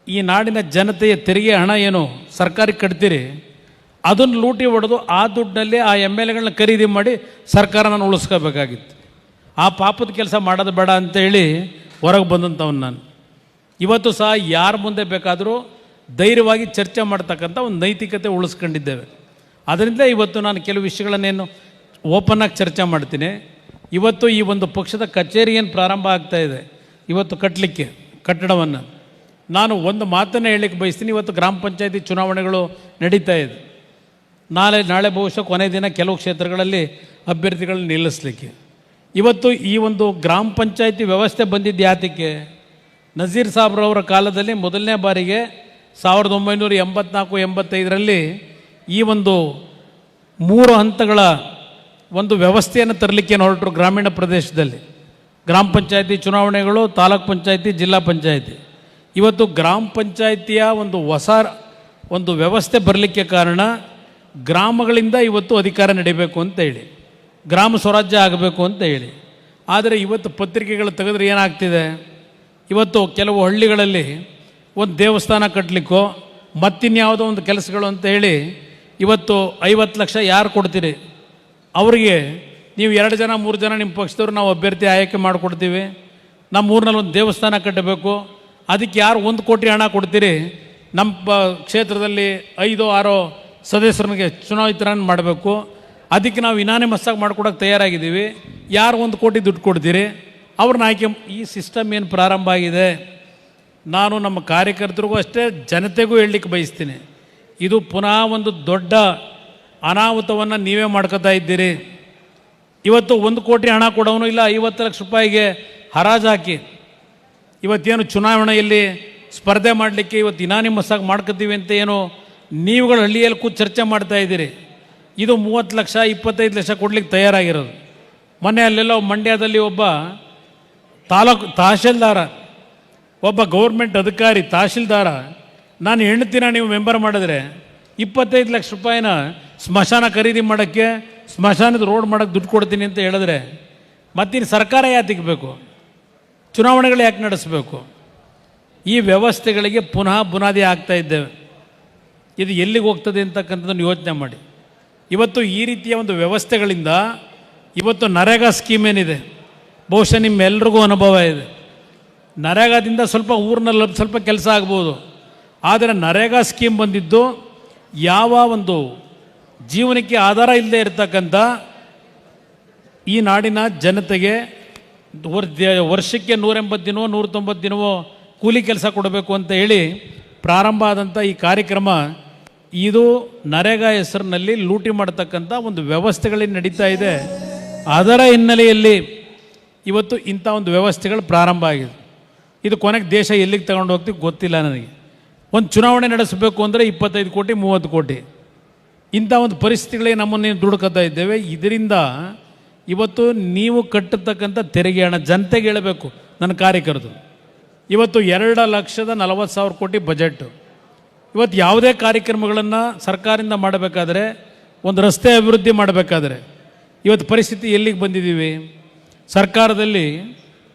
ಈ ನಾಡಿನ ಜನತೆಯ ತೆರಿಗೆ ಹಣ ಏನು ಸರ್ಕಾರಕ್ಕೆ ಕಟ್ತೀರಿ? ಅದನ್ನು ಲೂಟಿ ಹೊಡೆದು ಆ ದುಡ್ಡಿನಲ್ಲಿ ಆ ಎಂ ಎಲ್ ಎಗಳನ್ನ ಖರೀದಿ ಮಾಡಿ ಸರ್ಕಾರನ ಉಳಿಸ್ಕೋಬೇಕಾಗಿತ್ತು. ಆ ಪಾಪದ ಕೆಲಸ ಮಾಡೋದು ಬೇಡ ಅಂತೇಳಿ ಹೊರಗೆ ಬಂದಂಥವ್ನು ನಾನು. ಇವತ್ತು ಸಹ ಯಾರ ಮುಂದೆ ಬೇಕಾದರೂ ಧೈರ್ಯವಾಗಿ ಚರ್ಚೆ ಮಾಡ್ತಕ್ಕಂಥ ಒಂದು ನೈತಿಕತೆ ಉಳಿಸ್ಕೊಂಡಿದ್ದೇವೆ. ಅದರಿಂದ ಇವತ್ತು ನಾನು ಕೆಲವು ವಿಷಯಗಳನ್ನೇನು ಓಪನ್ನಾಗಿ ಚರ್ಚೆ ಮಾಡ್ತೀನಿ. ಇವತ್ತು ಈ ಒಂದು ಪಕ್ಷದ ಕಚೇರಿ ಏನು ಪ್ರಾರಂಭ ಆಗ್ತಾ ಇದೆ, ಇವತ್ತು ಕಟ್ಟಲಿಕ್ಕೆ, ಕಟ್ಟಡವನ್ನು. ನಾನು ಒಂದು ಮಾತನ್ನು ಹೇಳಲಿಕ್ಕೆ ಬಯಸ್ತೀನಿ, ಇವತ್ತು ಗ್ರಾಮ ಪಂಚಾಯತಿ ಚುನಾವಣೆಗಳು ನಡೀತಾ ಇದೆ. ನಾಳೆ ನಾಳೆ ಬಹುಶಃ ಕೊನೆ ದಿನ ಕೆಲವು ಕ್ಷೇತ್ರಗಳಲ್ಲಿ ಅಭ್ಯರ್ಥಿಗಳನ್ನ ನಿಲ್ಲಿಸಲಿಕ್ಕೆ. ಇವತ್ತು ಈ ಒಂದು ಗ್ರಾಮ ಪಂಚಾಯತಿ ವ್ಯವಸ್ಥೆ ಬಂದಿದ್ದ ಯಾತಕ್ಕೆ ನಜೀರ್ ಸಾಬ್ರವರ ಕಾಲದಲ್ಲಿ ಮೊದಲನೇ ಬಾರಿಗೆ ಸಾವಿರದ ಒಂಬೈನೂರ ಎಂಬತ್ನಾಲ್ಕು, ಎಂಬತ್ತೈದರಲ್ಲಿ ಈ ಒಂದು ಮೂರು ಹಂತಗಳ ಒಂದು ವ್ಯವಸ್ಥೆಯನ್ನು ತರಲಿಕ್ಕೆ ಹೊರಟರು ಗ್ರಾಮೀಣ ಪ್ರದೇಶದಲ್ಲಿ. ಗ್ರಾಮ ಪಂಚಾಯತಿ ಚುನಾವಣೆಗಳು, ತಾಲೂಕ್ ಪಂಚಾಯತಿ, ಜಿಲ್ಲಾ ಪಂಚಾಯತಿ. ಇವತ್ತು ಗ್ರಾಮ ಪಂಚಾಯಿತಿಯ ಒಂದು ಹೊಸ ಒಂದು ವ್ಯವಸ್ಥೆ ಬರಲಿಕ್ಕೆ ಕಾರಣ ಗ್ರಾಮಗಳಿಂದ ಇವತ್ತು ಅಧಿಕಾರ ನಡೀಬೇಕು ಅಂತ ಹೇಳಿ ಗ್ರಾಮ ಸ್ವರಾಜ್ಯ ಆಗಬೇಕು ಅಂತ ಹೇಳಿ. ಆದರೆ ಇವತ್ತು ಪತ್ರಿಕೆಗಳು ತೆಗೆದ್ರೆ ಏನಾಗ್ತಿದೆ? ಇವತ್ತು ಕೆಲವು ಹಳ್ಳಿಗಳಲ್ಲಿ ಒಂದು ದೇವಸ್ಥಾನ ಕಟ್ಟಲಿಕ್ಕೋ ಮತ್ತಿನ್ಯಾವುದೋ ಒಂದು ಕೆಲಸಗಳು ಅಂತ ಹೇಳಿ ಇವತ್ತು ಐವತ್ತು ಲಕ್ಷ ಯಾರು ಕೊಡ್ತೀರಿ? ಅವರಿಗೆ ನೀವು ಎರಡು ಜನ, ಮೂರು ಜನ ನಿಮ್ಮ ಪಕ್ಷದವ್ರು ನಾವು ಅಭ್ಯರ್ಥಿ ಆಯ್ಕೆ ಮಾಡಿಕೊಡ್ತೀವಿ. ನಮ್ಮ ಊರಿನಲ್ಲಿ ಒಂದು ದೇವಸ್ಥಾನ ಕಟ್ಟಬೇಕು. ಅದಕ್ಕೆ ಯಾರು ಒಂದು ಕೋಟಿ ಹಣ ಕೊಡ್ತೀರಿ? ನಮ್ಮ ಕ್ಷೇತ್ರದಲ್ಲಿ ಐದೋ, ಆರೋ ಸದಸ್ಯರನಿಗೆ ಚುನಾಯಿತರನ್ನು ಮಾಡಬೇಕು. ಅದಕ್ಕೆ ನಾವು ಇನಾನಿಮಸ್ ಆಗಿ ಮಾಡ್ಕೊಡೋಕೆ ತಯಾರಾಗಿದ್ದೀವಿ. ಯಾರು ಒಂದು ಕೋಟಿ ದುಡ್ಡು ಕೊಡ್ತೀರಿ? ಅವ್ರನ್ನ ಆಯ್ಕೆ ಈ ಸಿಸ್ಟಮ್ ಏನು ಪ್ರಾರಂಭ ಆಗಿದೆ? ನಾನು ನಮ್ಮ ಕಾರ್ಯಕರ್ತರಿಗೂ ಅಷ್ಟೇ ಜನತೆಗೂ ಹೇಳಲಿಕ್ಕೆ ಬಯಸ್ತೀನಿ. ಇದು ಪುನಃ ಒಂದು ದೊಡ್ಡ ಅನಾಹುತವನ್ನು ನೀವೇ ಮಾಡ್ಕೋತಾ ಇದ್ದೀರಿ. ಇವತ್ತು ಒಂದು ಕೋಟಿ ಹಣ ಕೊಡೋನು ಇಲ್ಲ, ಐವತ್ತು ಲಕ್ಷ ರೂಪಾಯಿಗೆ ಹರಾಜು ಹಾಕಿ. ಇವತ್ತೇನು ಚುನಾವಣೆಯಲ್ಲಿ ಸ್ಪರ್ಧೆ ಮಾಡಲಿಕ್ಕೆ ಇವತ್ತು ಇನಾನಿಮಸ್ ಆಗಿ ಮಾಡ್ಕೋತೀವಿ ಅಂತ ಏನು ನೀವುಗಳು ಹಳ್ಳಿಯಲ್ಲಿ ಕೂತು ಚರ್ಚೆ ಮಾಡ್ತಾ ಇದ್ದೀರಿ? ಇದು ಮೂವತ್ತು ಲಕ್ಷ, ಇಪ್ಪತ್ತೈದು ಲಕ್ಷ ಕೊಡ್ಲಿಕ್ಕೆ ತಯಾರಾಗಿರೋದು. ಮೊನ್ನೆ ಅಲ್ಲೆಲ್ಲ ಮಂಡ್ಯದಲ್ಲಿ ಒಬ್ಬ ತಾಲೂಕು ತಹಶೀಲ್ದಾರ, ಒಬ್ಬ ಗೌರ್ಮೆಂಟ್ ಅಧಿಕಾರಿ ತಹಶೀಲ್ದಾರ, ನಾನು ಹೆಣ್ತಿನ ನೀವು ಮೆಂಬರ್ ಮಾಡಿದ್ರೆ ಇಪ್ಪತ್ತೈದು ಲಕ್ಷ ರೂಪಾಯಿನ ಸ್ಮಶಾನ ಖರೀದಿ ಮಾಡೋಕ್ಕೆ, ಸ್ಮಶಾನದ ರೋಡ್ ಮಾಡೋಕ್ಕೆ ದುಡ್ಡು ಕೊಡ್ತೀನಿ ಅಂತ ಹೇಳಿದ್ರೆ ಮತ್ತಿನ್ನು ಸರ್ಕಾರ ಯಾತಿಗಬೇಕು ಚುನಾವಣೆಗಳು ಯಾಕೆ ನಡೆಸಬೇಕು? ಈ ವ್ಯವಸ್ಥೆಗಳಿಗೆ ಪುನಃ ಬುನಾದಿ ಆಗ್ತಾ ಇದ್ದೇವೆ. ಇದು ಎಲ್ಲಿಗೆ ಹೋಗ್ತದೆ ಅಂತಕ್ಕಂಥದ್ದನ್ನು ಯೋಚನೆ ಮಾಡಿ. ಇವತ್ತು ಈ ರೀತಿಯ ಒಂದು ವ್ಯವಸ್ಥೆಗಳಿಂದ ಇವತ್ತು ನರೇಗಾ ಸ್ಕೀಮ್ ಏನಿದೆ, ಬಹುಶಃ ನಿಮ್ಮೆಲ್ರಿಗೂ ಅನುಭವ ಇದೆ. ನರೇಗಾದಿಂದ ಸ್ವಲ್ಪ ಊರಿನಲ್ಲಿ ಸ್ವಲ್ಪ ಕೆಲಸ ಆಗ್ಬೋದು. ಆದರೆ ನರೇಗಾ ಸ್ಕೀಮ್ ಬಂದಿದ್ದು ಯಾವ ಒಂದು ಜೀವನಕ್ಕೆ ಆಧಾರ ಇಲ್ಲದೆ ಇರತಕ್ಕಂಥ ಈ ನಾಡಿನ ಜನತೆಗೆ ವರ್ಷಕ್ಕೆ ನೂರೆಂಬತ್ತು ದಿನವೋ ನೂರ ತೊಂಬತ್ತು ದಿನವೋ ಕೂಲಿ ಕೆಲಸ ಕೊಡಬೇಕು ಅಂತ ಹೇಳಿ ಪ್ರಾರಂಭ ಆದಂಥ ಈ ಕಾರ್ಯಕ್ರಮ ಇದು ನರೇಗಾ ಹೆಸರಿನಲ್ಲಿ ಲೂಟಿ ಮಾಡತಕ್ಕಂಥ ಒಂದು ವ್ಯವಸ್ಥೆಗಳಲ್ಲಿ ನಡೀತಾ ಇದೆ. ಅದರ ಹಿನ್ನೆಲೆಯಲ್ಲಿ ಇವತ್ತು ಇಂಥ ಒಂದು ವ್ಯವಸ್ಥೆಗಳು ಪ್ರಾರಂಭ ಆಗಿದೆ ಇದು ಕೊನೆಗೆ ದೇಶ ಎಲ್ಲಿಗೆ ತಗೊಂಡು ಹೋಗ್ತೀವಿ ಗೊತ್ತಿಲ್ಲ ನನಗೆ. ಒಂದು ಚುನಾವಣೆ ನಡೆಸಬೇಕು ಅಂದರೆ ಇಪ್ಪತ್ತೈದು ಕೋಟಿ, ಮೂವತ್ತು ಕೋಟಿ. ಇಂಥ ಒಂದು ಪರಿಸ್ಥಿತಿಗಳಿಗೆ ನಮ್ಮನ್ನು ದುಡುಕತ್ತಾ ಇದ್ದೇವೆ. ಇದರಿಂದ ಇವತ್ತು ನೀವು ಕಟ್ಟತಕ್ಕಂಥ ತೆರಿಗೆ ಹಣ ಜನತೆಗೆ ಹೇಳಬೇಕು, ನನ್ನ ಕಾರ್ಯಕರ್ತರು. ಇವತ್ತು ಎರಡು ಲಕ್ಷದ ನಲವತ್ತು ಸಾವಿರ ಕೋಟಿ ಬಜೆಟ್ಟು ಇವತ್ತು ಯಾವುದೇ ಕಾರ್ಯಕ್ರಮಗಳನ್ನು ಸರ್ಕಾರದಿಂದ ಮಾಡಬೇಕಾದ್ರೆ ಒಂದು ರಸ್ತೆ ಅಭಿವೃದ್ಧಿ ಮಾಡಬೇಕಾದ್ರೆ ಇವತ್ತು ಪರಿಸ್ಥಿತಿ ಎಲ್ಲಿಗೆ ಬಂದಿದ್ದೀವಿ? ಸರ್ಕಾರದಲ್ಲಿ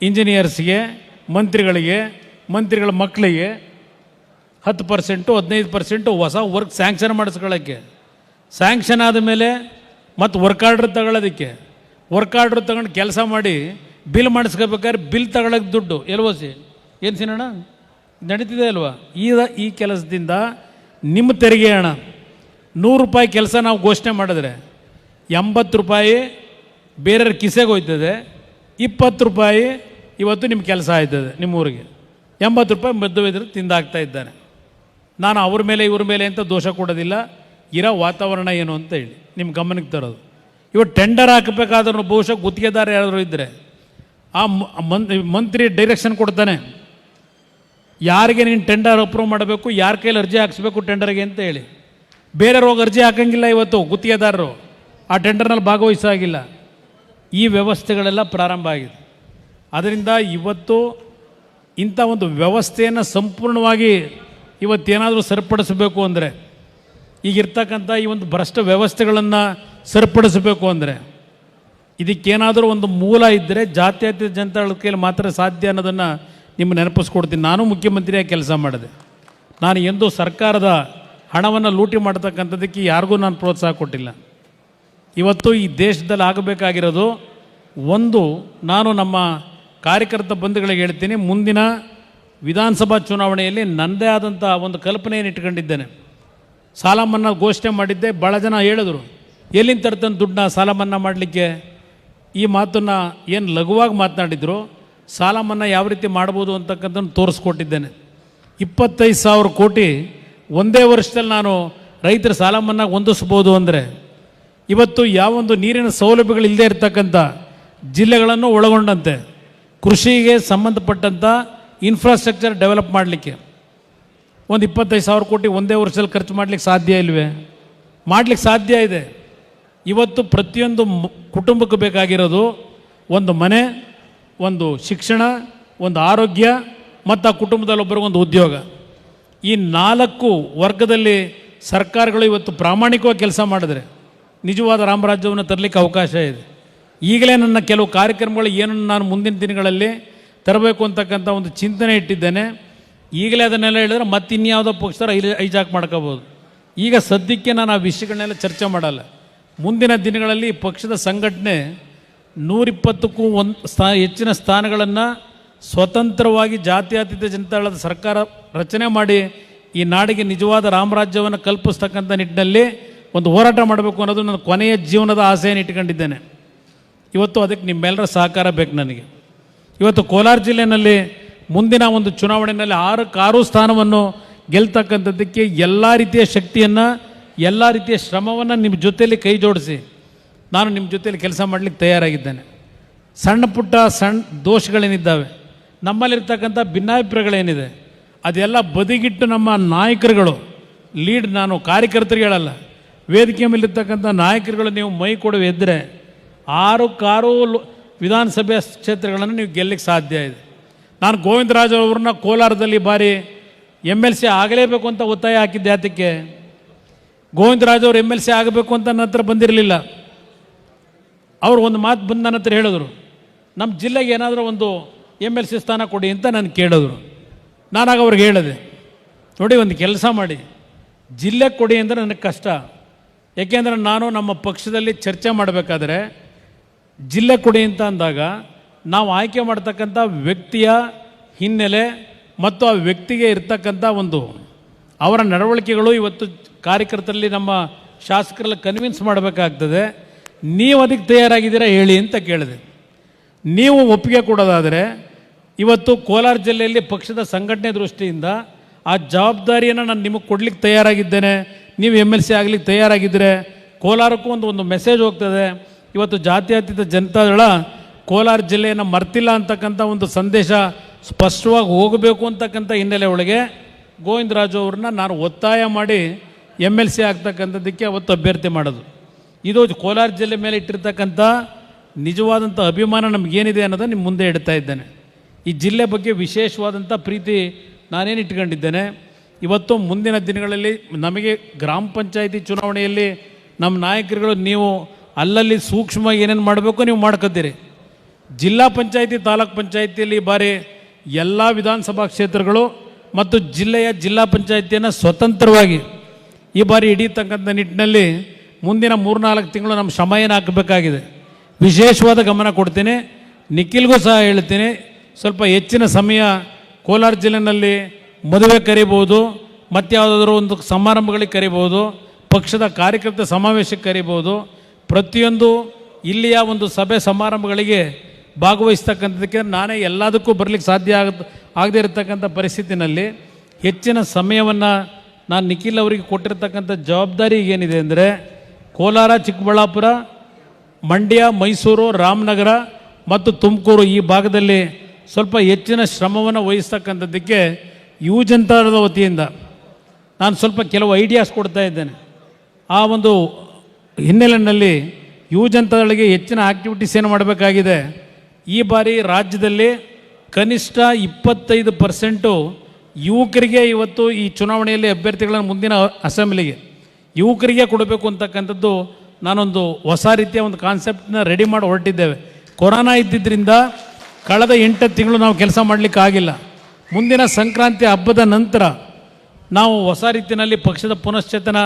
ಇಂಜಿನಿಯರ್ಸ್ಗೆ, ಮಂತ್ರಿಗಳಿಗೆ, ಮಂತ್ರಿಗಳ ಮಕ್ಕಳಿಗೆ ಹತ್ತು ಪರ್ಸೆಂಟು, ಹದಿನೈದು ಪರ್ಸೆಂಟು ಹೊಸ ವರ್ಕ್ ಸ್ಯಾಂಕ್ಷನ್ ಮಾಡಿಸ್ಕೊಳ್ಳೋಕ್ಕೆ. ಸ್ಯಾಂಕ್ಷನ್ ಆದಮೇಲೆ ಮತ್ತು ವರ್ಕ್ ಆರ್ಡ್ರ್ ತಗೊಳ್ಳೋದಕ್ಕೆ. ವರ್ಕ್ ಆರ್ಡ್ರ್ ತಗೊಂಡು ಕೆಲಸ ಮಾಡಿ ಬಿಲ್ ಮಾಡಿಸ್ಕೋಬೇಕಾದ್ರೆ ಬಿಲ್ ತಗೊಳಕ್ಕೆ ದುಡ್ಡು. ಎಲ್ವಸಿ ಏನು ಸಿನಣ್ಣ? ನಡೀತಿದೆ ಅಲ್ವಾ? ಈ ಈ ಕೆಲಸದಿಂದ ನಿಮ್ಮ ತೆರಿಗೆ ಹಣ, ನೂರು ರೂಪಾಯಿ ಕೆಲಸ ನಾವು ಘೋಷಣೆ ಮಾಡಿದ್ರೆ, ಎಂಬತ್ತು ರೂಪಾಯಿ ಬೇರೆಯವ್ರ ಕಿಸೆಗೆ ಹೋಯ್ತದೆ, ಇಪ್ಪತ್ತು ರೂಪಾಯಿ ಇವತ್ತು ನಿಮ್ಮ ಕೆಲಸ ಆಯ್ತದೆ ನಿಮ್ಮ ಊರಿಗೆ. ಎಂಬತ್ತು ರೂಪಾಯಿ ಮಧ್ಯವಿದ್ರೆ ತಿಂದಾಗ್ತಾ ಇದ್ದಾನೆ ನಾನು ಅವ್ರ ಮೇಲೆ, ಇವ್ರ ಮೇಲೆ ಅಂತ ದೋಷ ಕೊಡೋದಿಲ್ಲ. ಇರೋ ವಾತಾವರಣ ಏನು ಅಂತ ಹೇಳಿ, ನಿಮ್ಮ ಗಮನಕ್ಕೆ ತರೋದು. ಇವತ್ತು ಟೆಂಡರ್ ಹಾಕಬೇಕಾದ್ರೂ ಬಹುಶಃ ಗುತ್ತಿಗೆದಾರ ಯಾರಾದರೂ ಇದ್ದರೆ ಆ ಮಂತ್ರಿ ಡೈರೆಕ್ಷನ್ ಕೊಡ್ತಾನೆ. ಯಾರಿಗೆ ನೀನು ಟೆಂಡರ್ ಅಪ್ರೂವ್ ಮಾಡಬೇಕು, ಯಾರ ಕೈಲಿ ಅರ್ಜಿ ಹಾಕಿಸ್ಬೇಕು ಟೆಂಡರ್ಗೆ ಅಂತ ಹೇಳಿ. ಬೇರೆಯವ್ರು ಹೋಗಿ ಅರ್ಜಿ ಹಾಕಂಗಿಲ್ಲ ಇವತ್ತು, ಗುತ್ತಿಗೆದಾರರು. ಆ ಟೆಂಡರ್ನಲ್ಲಿ ಭಾಗವಹಿಸಾಗಿಲ್ಲ. ಈ ವ್ಯವಸ್ಥೆಗಳೆಲ್ಲ ಪ್ರಾರಂಭ ಆಗಿದೆ. ಅದರಿಂದ ಇವತ್ತು ಇಂಥ ಒಂದು ವ್ಯವಸ್ಥೆಯನ್ನು ಸಂಪೂರ್ಣವಾಗಿ ಇವತ್ತೇನಾದರೂ ಸರಿಪಡಿಸಬೇಕು ಅಂದರೆ ಈಗಿರ್ತಕ್ಕಂಥ ಈ ಒಂದು ಭ್ರಷ್ಟ ವ್ಯವಸ್ಥೆಗಳನ್ನು ಸರಿಪಡಿಸಬೇಕು ಅಂದರೆ, ಇದಕ್ಕೇನಾದರೂ ಒಂದು ಮೂಲ ಇದ್ದರೆ ಜಾತ್ಯತೀತ ಜನತಾಳ ಕೈಯಲ್ಲಿ ಮಾತ್ರ ಸಾಧ್ಯ ಅನ್ನೋದನ್ನು ನಿಮ್ಮ ನೆನಪಿಸ್ಕೊಡ್ತೀನಿ. ನಾನು ಮುಖ್ಯಮಂತ್ರಿಯಾಗಿ ಕೆಲಸ ಮಾಡಿದೆ. ನಾನು ಎಂದೂ ಸರ್ಕಾರದ ಹಣವನ್ನು ಲೂಟಿ ಮಾಡ್ತಕ್ಕಂಥದ್ದಕ್ಕೆ ಯಾರಿಗೂ ನಾನು ಪ್ರೋತ್ಸಾಹ ಕೊಟ್ಟಿಲ್ಲ. ಇವತ್ತು ಈ ದೇಶದಲ್ಲಿ ಆಗಬೇಕಾಗಿರೋದು ಒಂದು, ನಾನು ನಮ್ಮ ಕಾರ್ಯಕರ್ತ ಬಂಧುಗಳಿಗೆ ಹೇಳ್ತೀನಿ, ಮುಂದಿನ ವಿಧಾನಸಭಾ ಚುನಾವಣೆಯಲ್ಲಿ ನನ್ನದೇ ಆದಂಥ ಒಂದು ಕಲ್ಪನೆಯನ್ನು ಇಟ್ಕೊಂಡಿದ್ದೇನೆ. ಸಾಲ ಮನ್ನಾ ಘೋಷಣೆ ಮಾಡಿದ್ದೆ ಭಾಳ ಜನ ಹೇಳಿದ್ರು, ಎಲ್ಲಿಂದ ತರ್ತಾನೆ ದುಡ್ಡನ್ನ ಸಾಲ ಮನ್ನಾ ಮಾಡಲಿಕ್ಕೆ? ಈ ಮಾತನ್ನು ಏನು ಲಘುವಾಗಿ ಮಾತನಾಡಿದ್ರು? ಸಾಲ ಮನ್ನಾ ಯಾವ ರೀತಿ ಮಾಡ್ಬೋದು ಅಂತಕ್ಕಂಥದ್ದು ತೋರಿಸ್ಕೊಟ್ಟಿದ್ದೇನೆ. ಇಪ್ಪತ್ತೈದು ಸಾವಿರ ಕೋಟಿ ಒಂದೇ ವರ್ಷದಲ್ಲಿ ನಾನು ರೈತರ ಸಾಲ ಮನ್ನಾ ಹೊಂದಿಸ್ಬೋದು ಅಂದರೆ, ಇವತ್ತು ಯಾವೊಂದು ನೀರಿನ ಸೌಲಭ್ಯಗಳು ಇಲ್ಲದೆ ಇರತಕ್ಕಂಥ ಜಿಲ್ಲೆಗಳನ್ನು ಒಳಗೊಂಡಂತೆ, ಕೃಷಿಗೆ ಸಂಬಂಧಪಟ್ಟಂಥ ಇನ್ಫ್ರಾಸ್ಟ್ರಕ್ಚರ್ ಡೆವಲಪ್ ಮಾಡಲಿಕ್ಕೆ. ಒಂದು ಇಪ್ಪತ್ತೈದು ಸಾವಿರ ಕೋಟಿ ಒಂದೇ ವರ್ಷದಲ್ಲಿ ಖರ್ಚು ಮಾಡಲಿಕ್ಕೆ ಸಾಧ್ಯ ಇಲ್ವೇ? ಮಾಡಲಿಕ್ಕೆ ಸಾಧ್ಯ ಇದೆ. ಇವತ್ತು ಪ್ರತಿಯೊಂದು ಕುಟುಂಬಕ್ಕೆ ಬೇಕಾಗಿರೋದು ಒಂದು ಮನೆ ಒಂದು ಶಿಕ್ಷಣ, ಒಂದು ಆರೋಗ್ಯ, ಮತ್ತು ಆ ಕುಟುಂಬದಲ್ಲಿ ಒಬ್ಬರಿಗೊಂದು ಉದ್ಯೋಗ. ಈ ನಾಲ್ಕು ವರ್ಗದಲ್ಲಿ ಸರ್ಕಾರಗಳು ಇವತ್ತು ಪ್ರಾಮಾಣಿಕವಾಗಿ ಕೆಲಸ ಮಾಡಿದ್ರೆ ನಿಜವಾದ ರಾಮರಾಜ್ಯವನ್ನು ತರಲಿಕ್ಕೆ ಅವಕಾಶ ಇದೆ. ಈಗಲೇ ನನ್ನ ಕೆಲವು ಕಾರ್ಯಕ್ರಮಗಳು ಏನನ್ನು ನಾನು ಮುಂದಿನ ದಿನಗಳಲ್ಲಿ ತರಬೇಕು ಅಂತಕ್ಕಂಥ ಒಂದು ಚಿಂತನೆ ಇಟ್ಟಿದ್ದೇನೆ. ಈಗಲೇ ಅದನ್ನೆಲ್ಲ ಹೇಳಿದ್ರೆ ಮತ್ತೆ ಇನ್ಯಾವುದೋ ಪಕ್ಷದವ್ರು ಐ ಐಜಾಕ್ ಮಾಡ್ಕೋಬೋದು. ಈಗ ಸದ್ಯಕ್ಕೆ ನಾನು ಆ ವಿಷಯಗಳನ್ನೆಲ್ಲ ಚರ್ಚೆ ಮಾಡಲ್ಲ. ಮುಂದಿನ ದಿನಗಳಲ್ಲಿ ಪಕ್ಷದ ಸಂಘಟನೆ ನೂರಿಪ್ಪತ್ತಕ್ಕೂ ಒಂದು ಸ್ಥಾ, ಹೆಚ್ಚಿನ ಸ್ಥಾನಗಳನ್ನು ಸ್ವತಂತ್ರವಾಗಿ ಜಾತ್ಯತೀತ ಜನತಾಳದ ಸರ್ಕಾರ ರಚನೆ ಮಾಡಿ ಈ ನಾಡಿಗೆ ನಿಜವಾದ ರಾಮರಾಜ್ಯವನ್ನು ಕಲ್ಪಿಸ್ತಕ್ಕಂಥ ನಿಟ್ಟಿನಲ್ಲಿ ಒಂದು ಹೋರಾಟ ಮಾಡಬೇಕು ಅನ್ನೋದು ನನ್ನ ಕೊನೆಯ ಜೀವನದ ಆಸೆಯನ್ನು ಇಟ್ಕೊಂಡಿದ್ದೇನೆ ಇವತ್ತು ಅದಕ್ಕೆ ನಿಮ್ಮೆಲ್ಲರ ಸಹಕಾರ ಬೇಕು ನನಗೆ. ಇವತ್ತು ಕೋಲಾರ ಜಿಲ್ಲೆಯಲ್ಲಿ ಮುಂದಿನ ಒಂದು ಚುನಾವಣೆಯಲ್ಲಿ ಆರು ಕಾರು ಸ್ಥಾನವನ್ನು ಗೆಲ್ತಕ್ಕಂಥದ್ದಕ್ಕೆ ಎಲ್ಲ ರೀತಿಯ ಶಕ್ತಿಯನ್ನು, ಎಲ್ಲ ರೀತಿಯ ಶ್ರಮವನ್ನು ನಿಮ್ಮ ಜೊತೆಯಲ್ಲಿ ಕೈ ಜೋಡಿಸಿ. ನಾನು ನಿಮ್ಮ ಜೊತೆಯಲ್ಲಿ ಕೆಲಸ ಮಾಡಲಿಕ್ಕೆ ತಯಾರಾಗಿದ್ದೇನೆ. ಸಣ್ಣ ಪುಟ್ಟ ಸಣ್ಣ ದೋಷಗಳೇನಿದ್ದಾವೆ? ನಮ್ಮಲ್ಲಿರ್ತಕ್ಕಂಥ ಭಿನ್ನಾಭಿಪ್ರಾಯಗಳೇನಿದೆ? ಅದೆಲ್ಲ ಬದಿಗಿಟ್ಟು ನಮ್ಮ ನಾಯಕರುಗಳು, ಲೀಡ್ ನಾನು ಕಾರ್ಯಕರ್ತರು ಹೇಳಲ್ಲ, ವೇದಿಕೆ ಮೇಲಿರ್ತಕ್ಕಂಥ ನಾಯಕರುಗಳು ನೀವು ಮೈ ಕೊಡುವ ಎದ್ದರೆ ಆರು ಕಾರು ವಿಧಾನಸಭೆ ಕ್ಷೇತ್ರಗಳನ್ನು ನೀವು ಗೆಲ್ಲಕ್ಕೆ ಸಾಧ್ಯ ಇದೆ. ನಾನು ಗೋವಿಂದರಾಜ್ ಅವ್ರನ್ನ ಕೋಲಾರದಲ್ಲಿ ಬಾರಿ ಎಂ ಎಲ್ ಸಿ ಆಗಲೇಬೇಕು ಅಂತ ಒತ್ತಾಯ ಹಾಕಿದ್ದೆ, ಅದಕ್ಕೆ. ಗೋವಿಂದರಾಜ್ ಅವರು ಎಂ ಎಲ್ ಸಿ ಆಗಬೇಕು ಅಂತ ನನ್ನ ಹತ್ರ ಬಂದಿರಲಿಲ್ಲ. ಅವರು ಒಂದು ಮಾತು ಬಂದು ನನ್ನ ಹತ್ರ ಹೇಳಿದ್ರು ನಮ್ಮ ಜಿಲ್ಲೆಗೆ ಏನಾದರೂ ಒಂದು ಎಂ ಎಲ್ ಸಿ ಸ್ಥಾನ ಕೊಡಿ ಅಂತ ನಾನು ಕೇಳಿದ್ರು. ನಾನಾಗ ಅವ್ರಿಗೆ ಹೇಳಿದೆ, ನೋಡಿ ಒಂದು ಕೆಲಸ ಮಾಡಿ, ಜಿಲ್ಲೆ ಕೊಡಿ ಅಂದರೆ ನನಗೆ ಕಷ್ಟ. ಏಕೆಂದರೆ ನಾನು ನಮ್ಮ ಪಕ್ಷದಲ್ಲಿ ಚರ್ಚೆ ಮಾಡಬೇಕಾದ್ರೆ, ಜಿಲ್ಲೆ ಕೊಡಿ ಅಂತ ಅಂದಾಗ ನಾವು ಆಯ್ಕೆ ಮಾಡ್ತಕ್ಕಂಥ ವ್ಯಕ್ತಿಯ ಹಿನ್ನೆಲೆ ಮತ್ತು ಆ ವ್ಯಕ್ತಿಗೆ ಇರ್ತಕ್ಕಂಥ ಒಂದು ಅವರ ನಡವಳಿಕೆಗಳು ಇವತ್ತು ಕಾರ್ಯಕರ್ತರಲ್ಲಿ ನಮ್ಮ ಶಾಸಕರಲ್ಲಿ ಕನ್ವಿನ್ಸ್ ಮಾಡಬೇಕಾಗ್ತದೆ. ನೀವು ಅದಕ್ಕೆ ತಯಾರಾಗಿದ್ದೀರಾ ಹೇಳಿ ಅಂತ ಕೇಳಿದೆ. ನೀವು ಒಪ್ಪಿಗೆ ಕೊಡೋದಾದರೆ ಇವತ್ತು ಕೋಲಾರ ಜಿಲ್ಲೆಯಲ್ಲಿ ಪಕ್ಷದ ಸಂಘಟನೆ ದೃಷ್ಟಿಯಿಂದ ಆ ಜವಾಬ್ದಾರಿಯನ್ನು ನಾನು ನಿಮಗೆ ಕೊಡ್ಲಿಕ್ಕೆ ತಯಾರಾಗಿದ್ದೇನೆ, ನೀವು ಎಂ ಎಲ್ ಸಿ ಆಗ್ಲಿಕ್ಕೆ ತಯಾರಾಗಿದ್ದರೆ, ಕೋಲಾರಕ್ಕೂ ಒಂದು ಒಂದು ಮೆಸೇಜ್ ಹೋಗ್ತದೆ. ಇವತ್ತು ಜಾತ್ಯತೀತ ಜನತಾದಳ ಕೋಲಾರ ಜಿಲ್ಲೆಯನ್ನು ಮರ್ತಿಲ್ಲ ಅಂತಕ್ಕಂಥ ಒಂದು ಸಂದೇಶ ಸ್ಪಷ್ಟವಾಗಿ ಹೋಗಬೇಕು ಅಂತಕ್ಕಂಥ ಹಿನ್ನೆಲೆ ಒಳಗೆ ಗೋವಿಂದರಾಜು ಅವ್ರನ್ನ ನಾನು ಒತ್ತಾಯ ಮಾಡಿ ಎಂ ಎಲ್ ಸಿ ಆಗ್ತಕ್ಕಂಥದ್ದಕ್ಕೆ ಅವತ್ತು ಅಭ್ಯರ್ಥಿ ಮಾಡೋದು. ಇದು ಕೋಲಾರ ಜಿಲ್ಲೆ ಮೇಲೆ ಇಟ್ಟಿರ್ತಕ್ಕಂಥ ನಿಜವಾದಂಥ ಅಭಿಮಾನ ನಮಗೇನಿದೆ ಅನ್ನೋದನ್ನು ನಿಮ್ಮ ಮುಂದೆ ಇಡ್ತಾ ಇದ್ದೇನೆ. ಈ ಜಿಲ್ಲೆ ಬಗ್ಗೆ ವಿಶೇಷವಾದಂಥ ಪ್ರೀತಿ ನಾನೇನು ಇಟ್ಕೊಂಡಿದ್ದೇನೆ, ಇವತ್ತು ಮುಂದಿನ ದಿನಗಳಲ್ಲಿ ನಮಗೆ ಗ್ರಾಮ ಪಂಚಾಯಿತಿ ಚುನಾವಣೆಯಲ್ಲಿ ನಮ್ಮ ನಾಯಕರುಗಳು ನೀವು ಅಲ್ಲಲ್ಲಿ ಸೂಕ್ಷ್ಮವಾಗಿ ಏನೇನು ಮಾಡಬೇಕು ನೀವು ಮಾಡ್ಕೊತೀರಿ ಜಿಲ್ಲಾ ಪಂಚಾಯಿತಿ, ತಾಲೂಕ್ ಪಂಚಾಯಿತಿಯಲ್ಲಿ ಈ ಬಾರಿ ಎಲ್ಲ ವಿಧಾನಸಭಾ ಕ್ಷೇತ್ರಗಳು ಮತ್ತು ಜಿಲ್ಲೆಯ ಜಿಲ್ಲಾ ಪಂಚಾಯಿತಿಯನ್ನು ಸ್ವತಂತ್ರವಾಗಿ ಈ ಬಾರಿ ಹಿಡಿಯತಕ್ಕಂಥ ನಿಟ್ಟಿನಲ್ಲಿ ಮುಂದಿನ ಮೂರ್ನಾಲ್ಕು ತಿಂಗಳು ನಮ್ಮ ಶ್ರಮ ಏನು ಹಾಕಬೇಕಾಗಿದೆ? ವಿಶೇಷವಾದ ಗಮನ ಕೊಡ್ತೀನಿ. ನಿಖಿಲ್ಗೂ ಸಹ ಹೇಳ್ತೀನಿ, ಸ್ವಲ್ಪ ಹೆಚ್ಚಿನ ಸಮಯ ಕೋಲಾರ ಜಿಲ್ಲೆಯಲ್ಲಿ ಮದುವೆ ಕರಿಬೋದು ಮತ್ತಾವುದಾದ್ರೂ ಒಂದು ಸಮಾರಂಭಗಳಿಗೆ ಕರಿಬೋದು, ಪಕ್ಷದ ಕಾರ್ಯಕರ್ತ ಸಮಾವೇಶಕ್ಕೆ ಕರಿಬೋದು. ಪ್ರತಿಯೊಂದು ಇಲ್ಲಿಯ ಒಂದು ಸಭೆ ಸಮಾರಂಭಗಳಿಗೆ ಭಾಗವಹಿಸ್ತಕ್ಕಂಥದಕ್ಕೆ ನಾನೇ ಎಲ್ಲದಕ್ಕೂ ಬರಲಿಕ್ಕೆ ಸಾಧ್ಯ ಆಗ, ಆಗದೇ ಇರತಕ್ಕಂಥ ಪರಿಸ್ಥಿತಿನಲ್ಲಿ ಹೆಚ್ಚಿನ ಸಮಯವನ್ನು ನಾನು ನಿಖಿಲ್ ಅವರಿಗೆ ಕೊಟ್ಟಿರ್ತಕ್ಕಂಥ ಜವಾಬ್ದಾರಿ ಏನಿದೆ ಅಂದರೆ ಕೋಲಾರ, ಚಿಕ್ಕಬಳ್ಳಾಪುರ, ಮಂಡ್ಯ, ಮೈಸೂರು, ರಾಮನಗರ ಮತ್ತು ತುಮಕೂರು ಈ ಭಾಗದಲ್ಲಿ ಸ್ವಲ್ಪ ಹೆಚ್ಚಿನ ಶ್ರಮವನ್ನು ವಹಿಸ್ತಕ್ಕಂಥದ್ದಕ್ಕೆ ಯುವ ಜನತಾದಳದ ವತಿಯಿಂದ ನಾನು ಸ್ವಲ್ಪ ಕೆಲವು ಐಡಿಯಾಸ್ ಕೊಡ್ತಾ ಇದ್ದೇನೆ. ಆ ಒಂದು ಹಿನ್ನೆಲೆಯಲ್ಲಿ ಯುವ ಜನತಾದಳಿಗೆ ಹೆಚ್ಚಿನ ಆಕ್ಟಿವಿಟೀಸ್ ಏನು ಮಾಡಬೇಕಾಗಿದೆ? ಈ ಬಾರಿ ರಾಜ್ಯದಲ್ಲಿ ಕನಿಷ್ಠ ಇಪ್ಪತ್ತೈದು ಪರ್ಸೆಂಟು ಯುವಕರಿಗೆ ಇವತ್ತು ಈ ಚುನಾವಣೆಯಲ್ಲಿ ಅಭ್ಯರ್ಥಿಗಳನ್ನು ಮುಂದಿನ ಅಸೆಂಬ್ಲಿಗೆ ಯುವಕರಿಗೆ ಕೊಡಬೇಕು ಅಂತಕ್ಕಂಥದ್ದು ನಾನೊಂದು ಹೊಸ ರೀತಿಯ ಒಂದು ಕಾನ್ಸೆಪ್ಟನ್ನ ರೆಡಿ ಮಾಡಿ ಹೊರಟಿದ್ದೇವೆ. ಕೊರೋನಾ ಇದ್ದಿದ್ದರಿಂದ ಕಳೆದ ಎಂಟು ತಿಂಗಳು ನಾವು ಕೆಲಸ ಮಾಡಲಿಕ್ಕೆ ಆಗಿಲ್ಲ. ಮುಂದಿನ ಸಂಕ್ರಾಂತಿ ಹಬ್ಬದ ನಂತರ ನಾವು ಹೊಸ ರೀತಿಯಲ್ಲಿ ಪಕ್ಷದ ಪುನಶ್ಚೇತನ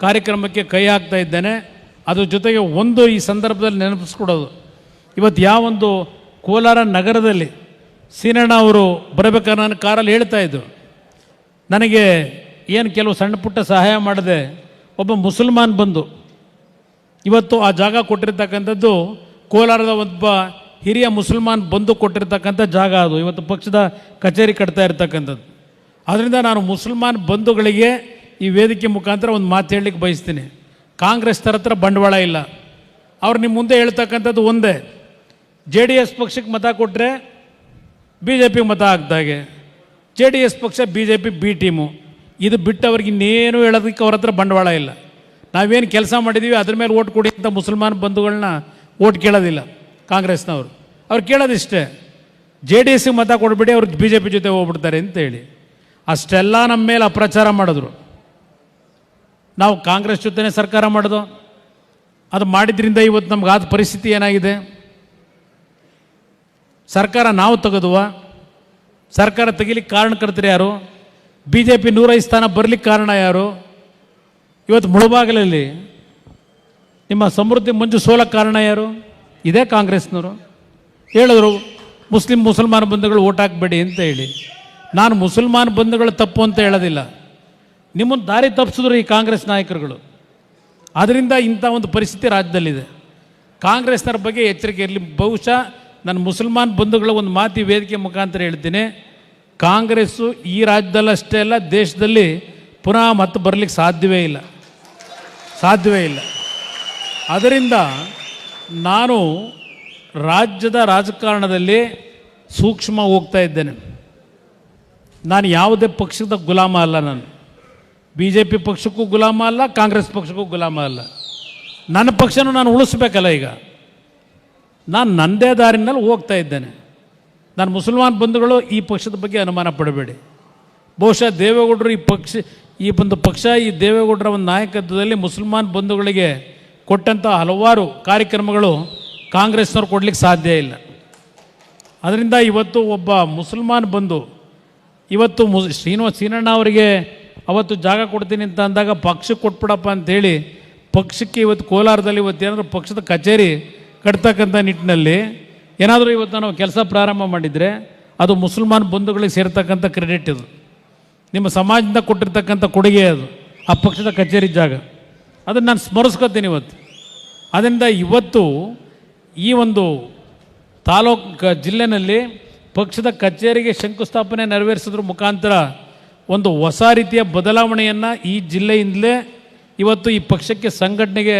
ಕಾರ್ಯಕ್ರಮಕ್ಕೆ ಕೈ ಹಾಕ್ತಾ ಇದ್ದೇನೆ. ಅದ್ರ ಜೊತೆಗೆ ಒಂದು ಈ ಸಂದರ್ಭದಲ್ಲಿ ನೆನಪಿಸ್ಕೊಡೋದು. ಇವತ್ತು ಯಾವೊಂದು ಕೋಲಾರ ನಗರದಲ್ಲಿ ಸೀನಣ್ಣ ಅವರು ಬರಬೇಕಾದ್ರೆ ನಾನು ಕಾರಲ್ಲಿ ಹೇಳ್ತಾ ಇದ್ದರು ನನಗೆ ಏನು ಕೆಲವು ಸಣ್ಣ ಪುಟ್ಟ ಸಹಾಯ ಮಾಡಿದೆ ಒಬ್ಬ ಮುಸಲ್ಮಾನ್ ಬಂದು ಇವತ್ತು ಆ ಜಾಗ ಕೊಟ್ಟಿರ್ತಕ್ಕಂಥದ್ದು ಕೋಲಾರದ ಒಬ್ಬ ಹಿರಿಯ ಮುಸಲ್ಮಾನ್ ಬಂದು ಕೊಟ್ಟಿರ್ತಕ್ಕಂಥ ಜಾಗ ಅದು. ಇವತ್ತು ಪಕ್ಷದ ಕಚೇರಿ ಕಟ್ತಾ ಇರ್ತಕ್ಕಂಥದ್ದು. ಅದರಿಂದ ನಾನು ಮುಸಲ್ಮಾನ್ ಬಂಧುಗಳಿಗೆ ಈ ವೇದಿಕೆ ಮುಖಾಂತರ ಒಂದು ಮಾತು ಹೇಳಲಿಕ್ಕೆ ಬಯಸ್ತೀನಿ. ಕಾಂಗ್ರೆಸ್ ಥರ ಹತ್ರ ಬಂಡವಾಳ ಇಲ್ಲ. ಅವ್ರು ನಿಮ್ಮ ಮುಂದೆ ಹೇಳ್ತಕ್ಕಂಥದ್ದು ಒಂದೇ. ಜೆ ಡಿ ಎಸ್ ಪಕ್ಷಕ್ಕೆ ಮತ ಕೊಟ್ಟರೆ ಬಿ ಜೆ ಪಿಗೆ ಮತ ಹಾಕ್ದಾಗೆ ಜೆ ಡಿ ಎಸ್ ಪಕ್ಷ B J P, B team. ಇದು ಬಿಟ್ಟು ಅವ್ರಿಗೆ ಇನ್ನೇನು ಹೇಳೋದಕ್ಕೆ ಅವ್ರ ಹತ್ರ ಬಂಡವಾಳ ಇಲ್ಲ. ನಾವೇನು ಕೆಲಸ ಮಾಡಿದ್ದೀವಿ ಅದ್ರ ಮೇಲೆ ಓಟ್ ಕೊಡಿ ಅಂತ ಮುಸಲ್ಮಾನ್ ಬಂಧುಗಳನ್ನ ಓಟ್ ಕೇಳೋದಿಲ್ಲ ಕಾಂಗ್ರೆಸ್ನವರು. ಅವ್ರು ಕೇಳೋದಿಷ್ಟೇ. ಜೆ ಡಿ ಎಸ್ಗೆ ಮತ ಕೊಡ್ಬಿಡಿ, ಅವ್ರು ಬಿ ಜೆ ಪಿ ಜೊತೆ ಹೋಗ್ಬಿಡ್ತಾರೆ ಅಂತೇಳಿ ಅಷ್ಟೆಲ್ಲ ನಮ್ಮ ಮೇಲೆ ಅಪ್ರಚಾರ ಮಾಡಿದ್ರು. ನಾವು ಕಾಂಗ್ರೆಸ್ ಜೊತೆನೇ ಸರ್ಕಾರ ಮಾಡೋದು ಅದು ಮಾಡಿದ್ರಿಂದ ಇವತ್ತು ನಮ್ಗೆ ಆದ ಪರಿಸ್ಥಿತಿ ಏನಾಗಿದೆ? ಸರ್ಕಾರ ನಾವು ತೆಗೆದುವ, ಸರ್ಕಾರ ತೆಗಿಲಿಕ್ಕೆ ಕಾರಣಕರ್ತರು ಯಾರು? ಬಿ ಜೆ ಪಿ ನೂರೈದು ಸ್ಥಾನ ಬರಲಿಕ್ಕೆ ಕಾರಣ ಯಾರು? ಇವತ್ತು ಮುಳುಬಾಗಿಲಲ್ಲಿ ನಿಮ್ಮ ಸಮೃದ್ಧಿ ಮಂಜು ಸೋಲಕ್ಕೆ ಕಾರಣ ಯಾರು? ಇದೇ ಕಾಂಗ್ರೆಸ್ನವರು. ಹೇಳಿದ್ರು, ಮುಸ್ಲಿಂ ಮುಸಲ್ಮಾನ ಬಂಧುಗಳು ಓಟ್ ಹಾಕಬೇಡಿ ಅಂತ ಹೇಳಿ. ನಾನು ಮುಸಲ್ಮಾನ ಬಂಧುಗಳು ತಪ್ಪು ಅಂತ ಹೇಳೋದಿಲ್ಲ. ನಿಮ್ಮನ್ನು ದಾರಿ ತಪ್ಪಿಸಿದ್ರು ಈ ಕಾಂಗ್ರೆಸ್ ನಾಯಕರುಗಳು. ಅದರಿಂದ ಇಂಥ ಒಂದು ಪರಿಸ್ಥಿತಿ ರಾಜ್ಯದಲ್ಲಿದೆ. ಕಾಂಗ್ರೆಸ್ನವ್ರ ಬಗ್ಗೆ ಎಚ್ಚರಿಕೆ ಇರಲಿ. ಬಹುಶಃ ನನ್ನ ಮುಸಲ್ಮಾನ್ ಬಂಧುಗಳ ಒಂದು ಮಾತಿ ವೇದಿಕೆ ಮುಖಾಂತರ ಹೇಳ್ತೀನಿ. ಕಾಂಗ್ರೆಸ್ಸು ಈ ರಾಜ್ಯದಲ್ಲಷ್ಟೇ ಅಲ್ಲ, ದೇಶದಲ್ಲಿ ಪುನಃ ಮತ್ತೆ ಬರಲಿಕ್ಕೆ ಸಾಧ್ಯವೇ ಇಲ್ಲ. ಸಾಧ್ಯವೇ ಇಲ್ಲ. ಅದರಿಂದ ನಾನು ರಾಜ್ಯದ ರಾಜಕಾರಣದಲ್ಲಿ ಸೂಕ್ಷ್ಮ ಹೋಗ್ತಾ ಇದ್ದೇನೆ. ನಾನು ಯಾವುದೇ ಪಕ್ಷದ ಗುಲಾಮ ಅಲ್ಲ ನಾನು. ಬಿ ಜೆ ಪಿ ಪಕ್ಷಕ್ಕೂ ಗುಲಾಮ ಅಲ್ಲ, ಕಾಂಗ್ರೆಸ್ ಪಕ್ಷಕ್ಕೂ ಗುಲಾಮ ಅಲ್ಲ. ನನ್ನ ಪಕ್ಷನೂ ನಾನು ಉಳಿಸ್ಬೇಕಲ್ಲ ಈಗ. ನಾನು ನನ್ನದೇ ದಾರಿನಲ್ಲಿ ಹೋಗ್ತಾ ಇದ್ದೇನೆ. ನಾನು ಮುಸಲ್ಮಾನ್ ಬಂಧುಗಳು ಈ ಪಕ್ಷದ ಬಗ್ಗೆ ಅನುಮಾನ ಪಡಬೇಡಿ. ಬಹುಶಃ ದೇವೇಗೌಡರು ಈ ಪಕ್ಷ, ಈ ಒಂದು ಪಕ್ಷ, ಈ ದೇವೇಗೌಡರ ಒಂದು ನಾಯಕತ್ವದಲ್ಲಿ ಮುಸಲ್ಮಾನ್ ಬಂಧುಗಳಿಗೆ ಕೊಟ್ಟಂಥ ಹಲವಾರು ಕಾರ್ಯಕ್ರಮಗಳು ಕಾಂಗ್ರೆಸ್ನವ್ರು ಕೊಡಲಿಕ್ಕೆ ಸಾಧ್ಯ ಇಲ್ಲ. ಅದರಿಂದ ಇವತ್ತು ಒಬ್ಬ ಮುಸಲ್ಮಾನ್ ಬಂಧು, ಇವತ್ತು ಮು ಶ್ರೀನಿವಾಸ ಸೀನಣ್ಣ ಅವರಿಗೆ ಅವತ್ತು ಜಾಗ ಕೊಡ್ತೀನಿ ಅಂತ ಅಂದಾಗ ಪಕ್ಷಕ್ಕೆ ಕೊಟ್ಬಿಡಪ್ಪ ಅಂತೇಳಿ ಪಕ್ಷಕ್ಕೆ ಇವತ್ತು ಕೋಲಾರದಲ್ಲಿ ಇವತ್ತು ಏನಾದರೂ ಪಕ್ಷದ ಕಚೇರಿ ಕಟ್ತಕ್ಕಂಥ ನಿಟ್ಟಿನಲ್ಲಿ ಏನಾದರೂ ಇವತ್ತು ನಾವು ಕೆಲಸ ಪ್ರಾರಂಭ ಮಾಡಿದರೆ ಅದು ಮುಸಲ್ಮಾನ್ ಬಂಧುಗಳಿಗೆ ಸೇರ್ತಕ್ಕಂಥ ಕ್ರೆಡಿಟ್ ಇದು. ನಿಮ್ಮ ಸಮಾಜದಿಂದ ಕೊಟ್ಟಿರ್ತಕ್ಕಂಥ ಕೊಡುಗೆ ಅದು, ಆ ಪಕ್ಷದ ಕಚೇರಿ ಜಾಗ. ಅದನ್ನು ನಾನು ಸ್ಮರಿಸ್ಕೊತೀನಿ ಇವತ್ತು. ಅದರಿಂದ ಇವತ್ತು ಈ ಒಂದು ತಾಲೂಕು ಜಿಲ್ಲೆನಲ್ಲಿ ಪಕ್ಷದ ಕಚೇರಿಗೆ ಶಂಕುಸ್ಥಾಪನೆ ನೆರವೇರಿಸಿದ್ರ ಮುಖಾಂತರ ಒಂದು ಹೊಸ ರೀತಿಯ ಬದಲಾವಣೆಯನ್ನು ಈ ಜಿಲ್ಲೆಯಿಂದಲೇ ಇವತ್ತು ಈ ಪಕ್ಷಕ್ಕೆ ಸಂಘಟನೆಗೆ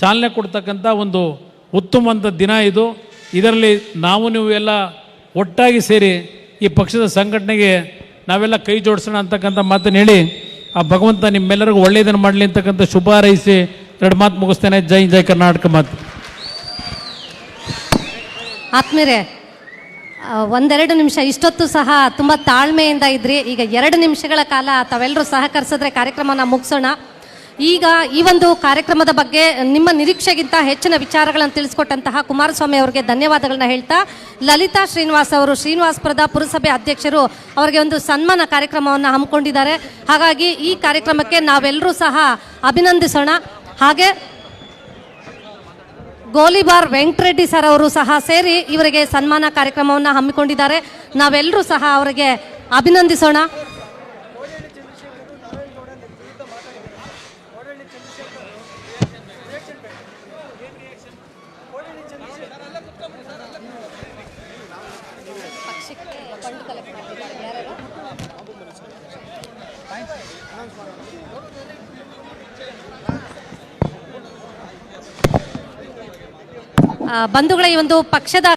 ಚಾಲನೆ ಕೊಡ್ತಕ್ಕಂಥ ಒಂದು ಉತ್ತಮವಾದ ದಿನ ಇದು. ಇದರಲ್ಲಿ ನಾವು ನೀವು ಎಲ್ಲ ಒಟ್ಟಾಗಿ ಸೇರಿ ಈ ಪಕ್ಷದ ಸಂಘಟನೆಗೆ ನಾವೆಲ್ಲ ಕೈ ಜೋಡಿಸೋಣ ಅಂತಕ್ಕಂಥ ಮಾತನ್ನು ಹೇಳಿ, ಆ ಭಗವಂತ ನಿಮ್ಮೆಲ್ಲರಿಗೂ ಒಳ್ಳೆಯದನ್ನು ಮಾಡಲಿ ಅಂತಕ್ಕಂಥ ಶುಭ ಹಾರೈಸಿ ಎರಡು ಮಾತು ಮುಗಿಸ್ತೇನೆ. ಜೈ ಜೈ ಕರ್ನಾಟಕ ಮಾತು. ಆತ್ಮೀರೆ ಒಂದೆರಡು ನಿಮಿಷ, ಇಷ್ಟೊತ್ತು ಸಹ ತುಂಬ ತಾಳ್ಮೆಯಿಂದ ಇದ್ರಿ. ಈಗ ಎರಡು ನಿಮಿಷಗಳ ಕಾಲ ತಾವೆಲ್ಲರೂ ಸಹಕರಿಸಿದ್ರೆ ಕಾರ್ಯಕ್ರಮನ ಮುಗಿಸೋಣ. ಈಗ ಈ ಒಂದು ಕಾರ್ಯಕ್ರಮದ ಬಗ್ಗೆ ನಿಮ್ಮ ನಿರೀಕ್ಷೆಗಿಂತ ಹೆಚ್ಚಿನ ವಿಚಾರಗಳನ್ನು ತಿಳಿಸ್ಕೊಟ್ಟಂತಹ ಕುಮಾರಸ್ವಾಮಿ ಅವರಿಗೆ ಧನ್ಯವಾದಗಳನ್ನ ಹೇಳ್ತಾ, ಲಲಿತಾ ಶ್ರೀನಿವಾಸ್ ಅವರು ಶ್ರೀನಿವಾಸಪುರದ ಪುರಸಭೆ ಅಧ್ಯಕ್ಷರು ಅವರಿಗೆ ಒಂದು ಸನ್ಮಾನ ಕಾರ್ಯಕ್ರಮವನ್ನು ಹಮ್ಮಿಕೊಂಡಿದ್ದಾರೆ. ಹಾಗಾಗಿ ಈ ಕಾರ್ಯಕ್ರಮಕ್ಕೆ ನಾವೆಲ್ಲರೂ ಸಹ ಅಭಿನಂದಿಸೋಣ. ಹಾಗೆ ಗೋಲಿಬಾರ್ ವೆಂಕಟರೆಡ್ಡಿ ಸರ್ ಅವರು ಸಹ ಸೇರಿ ಇವರಿಗೆ ಸನ್ಮಾನ ಕಾರ್ಯಕ್ರಮವನ್ನು ಹಮ್ಮಿಕೊಂಡಿದ್ದಾರೆ. ನಾವೆಲ್ಲರೂ ಸಹ ಅವರಿಗೆ ಅಭಿನಂದಿಸೋಣ. ಬಂಧುಗಳ ಈ ಒಂದು ಪಕ್ಷದ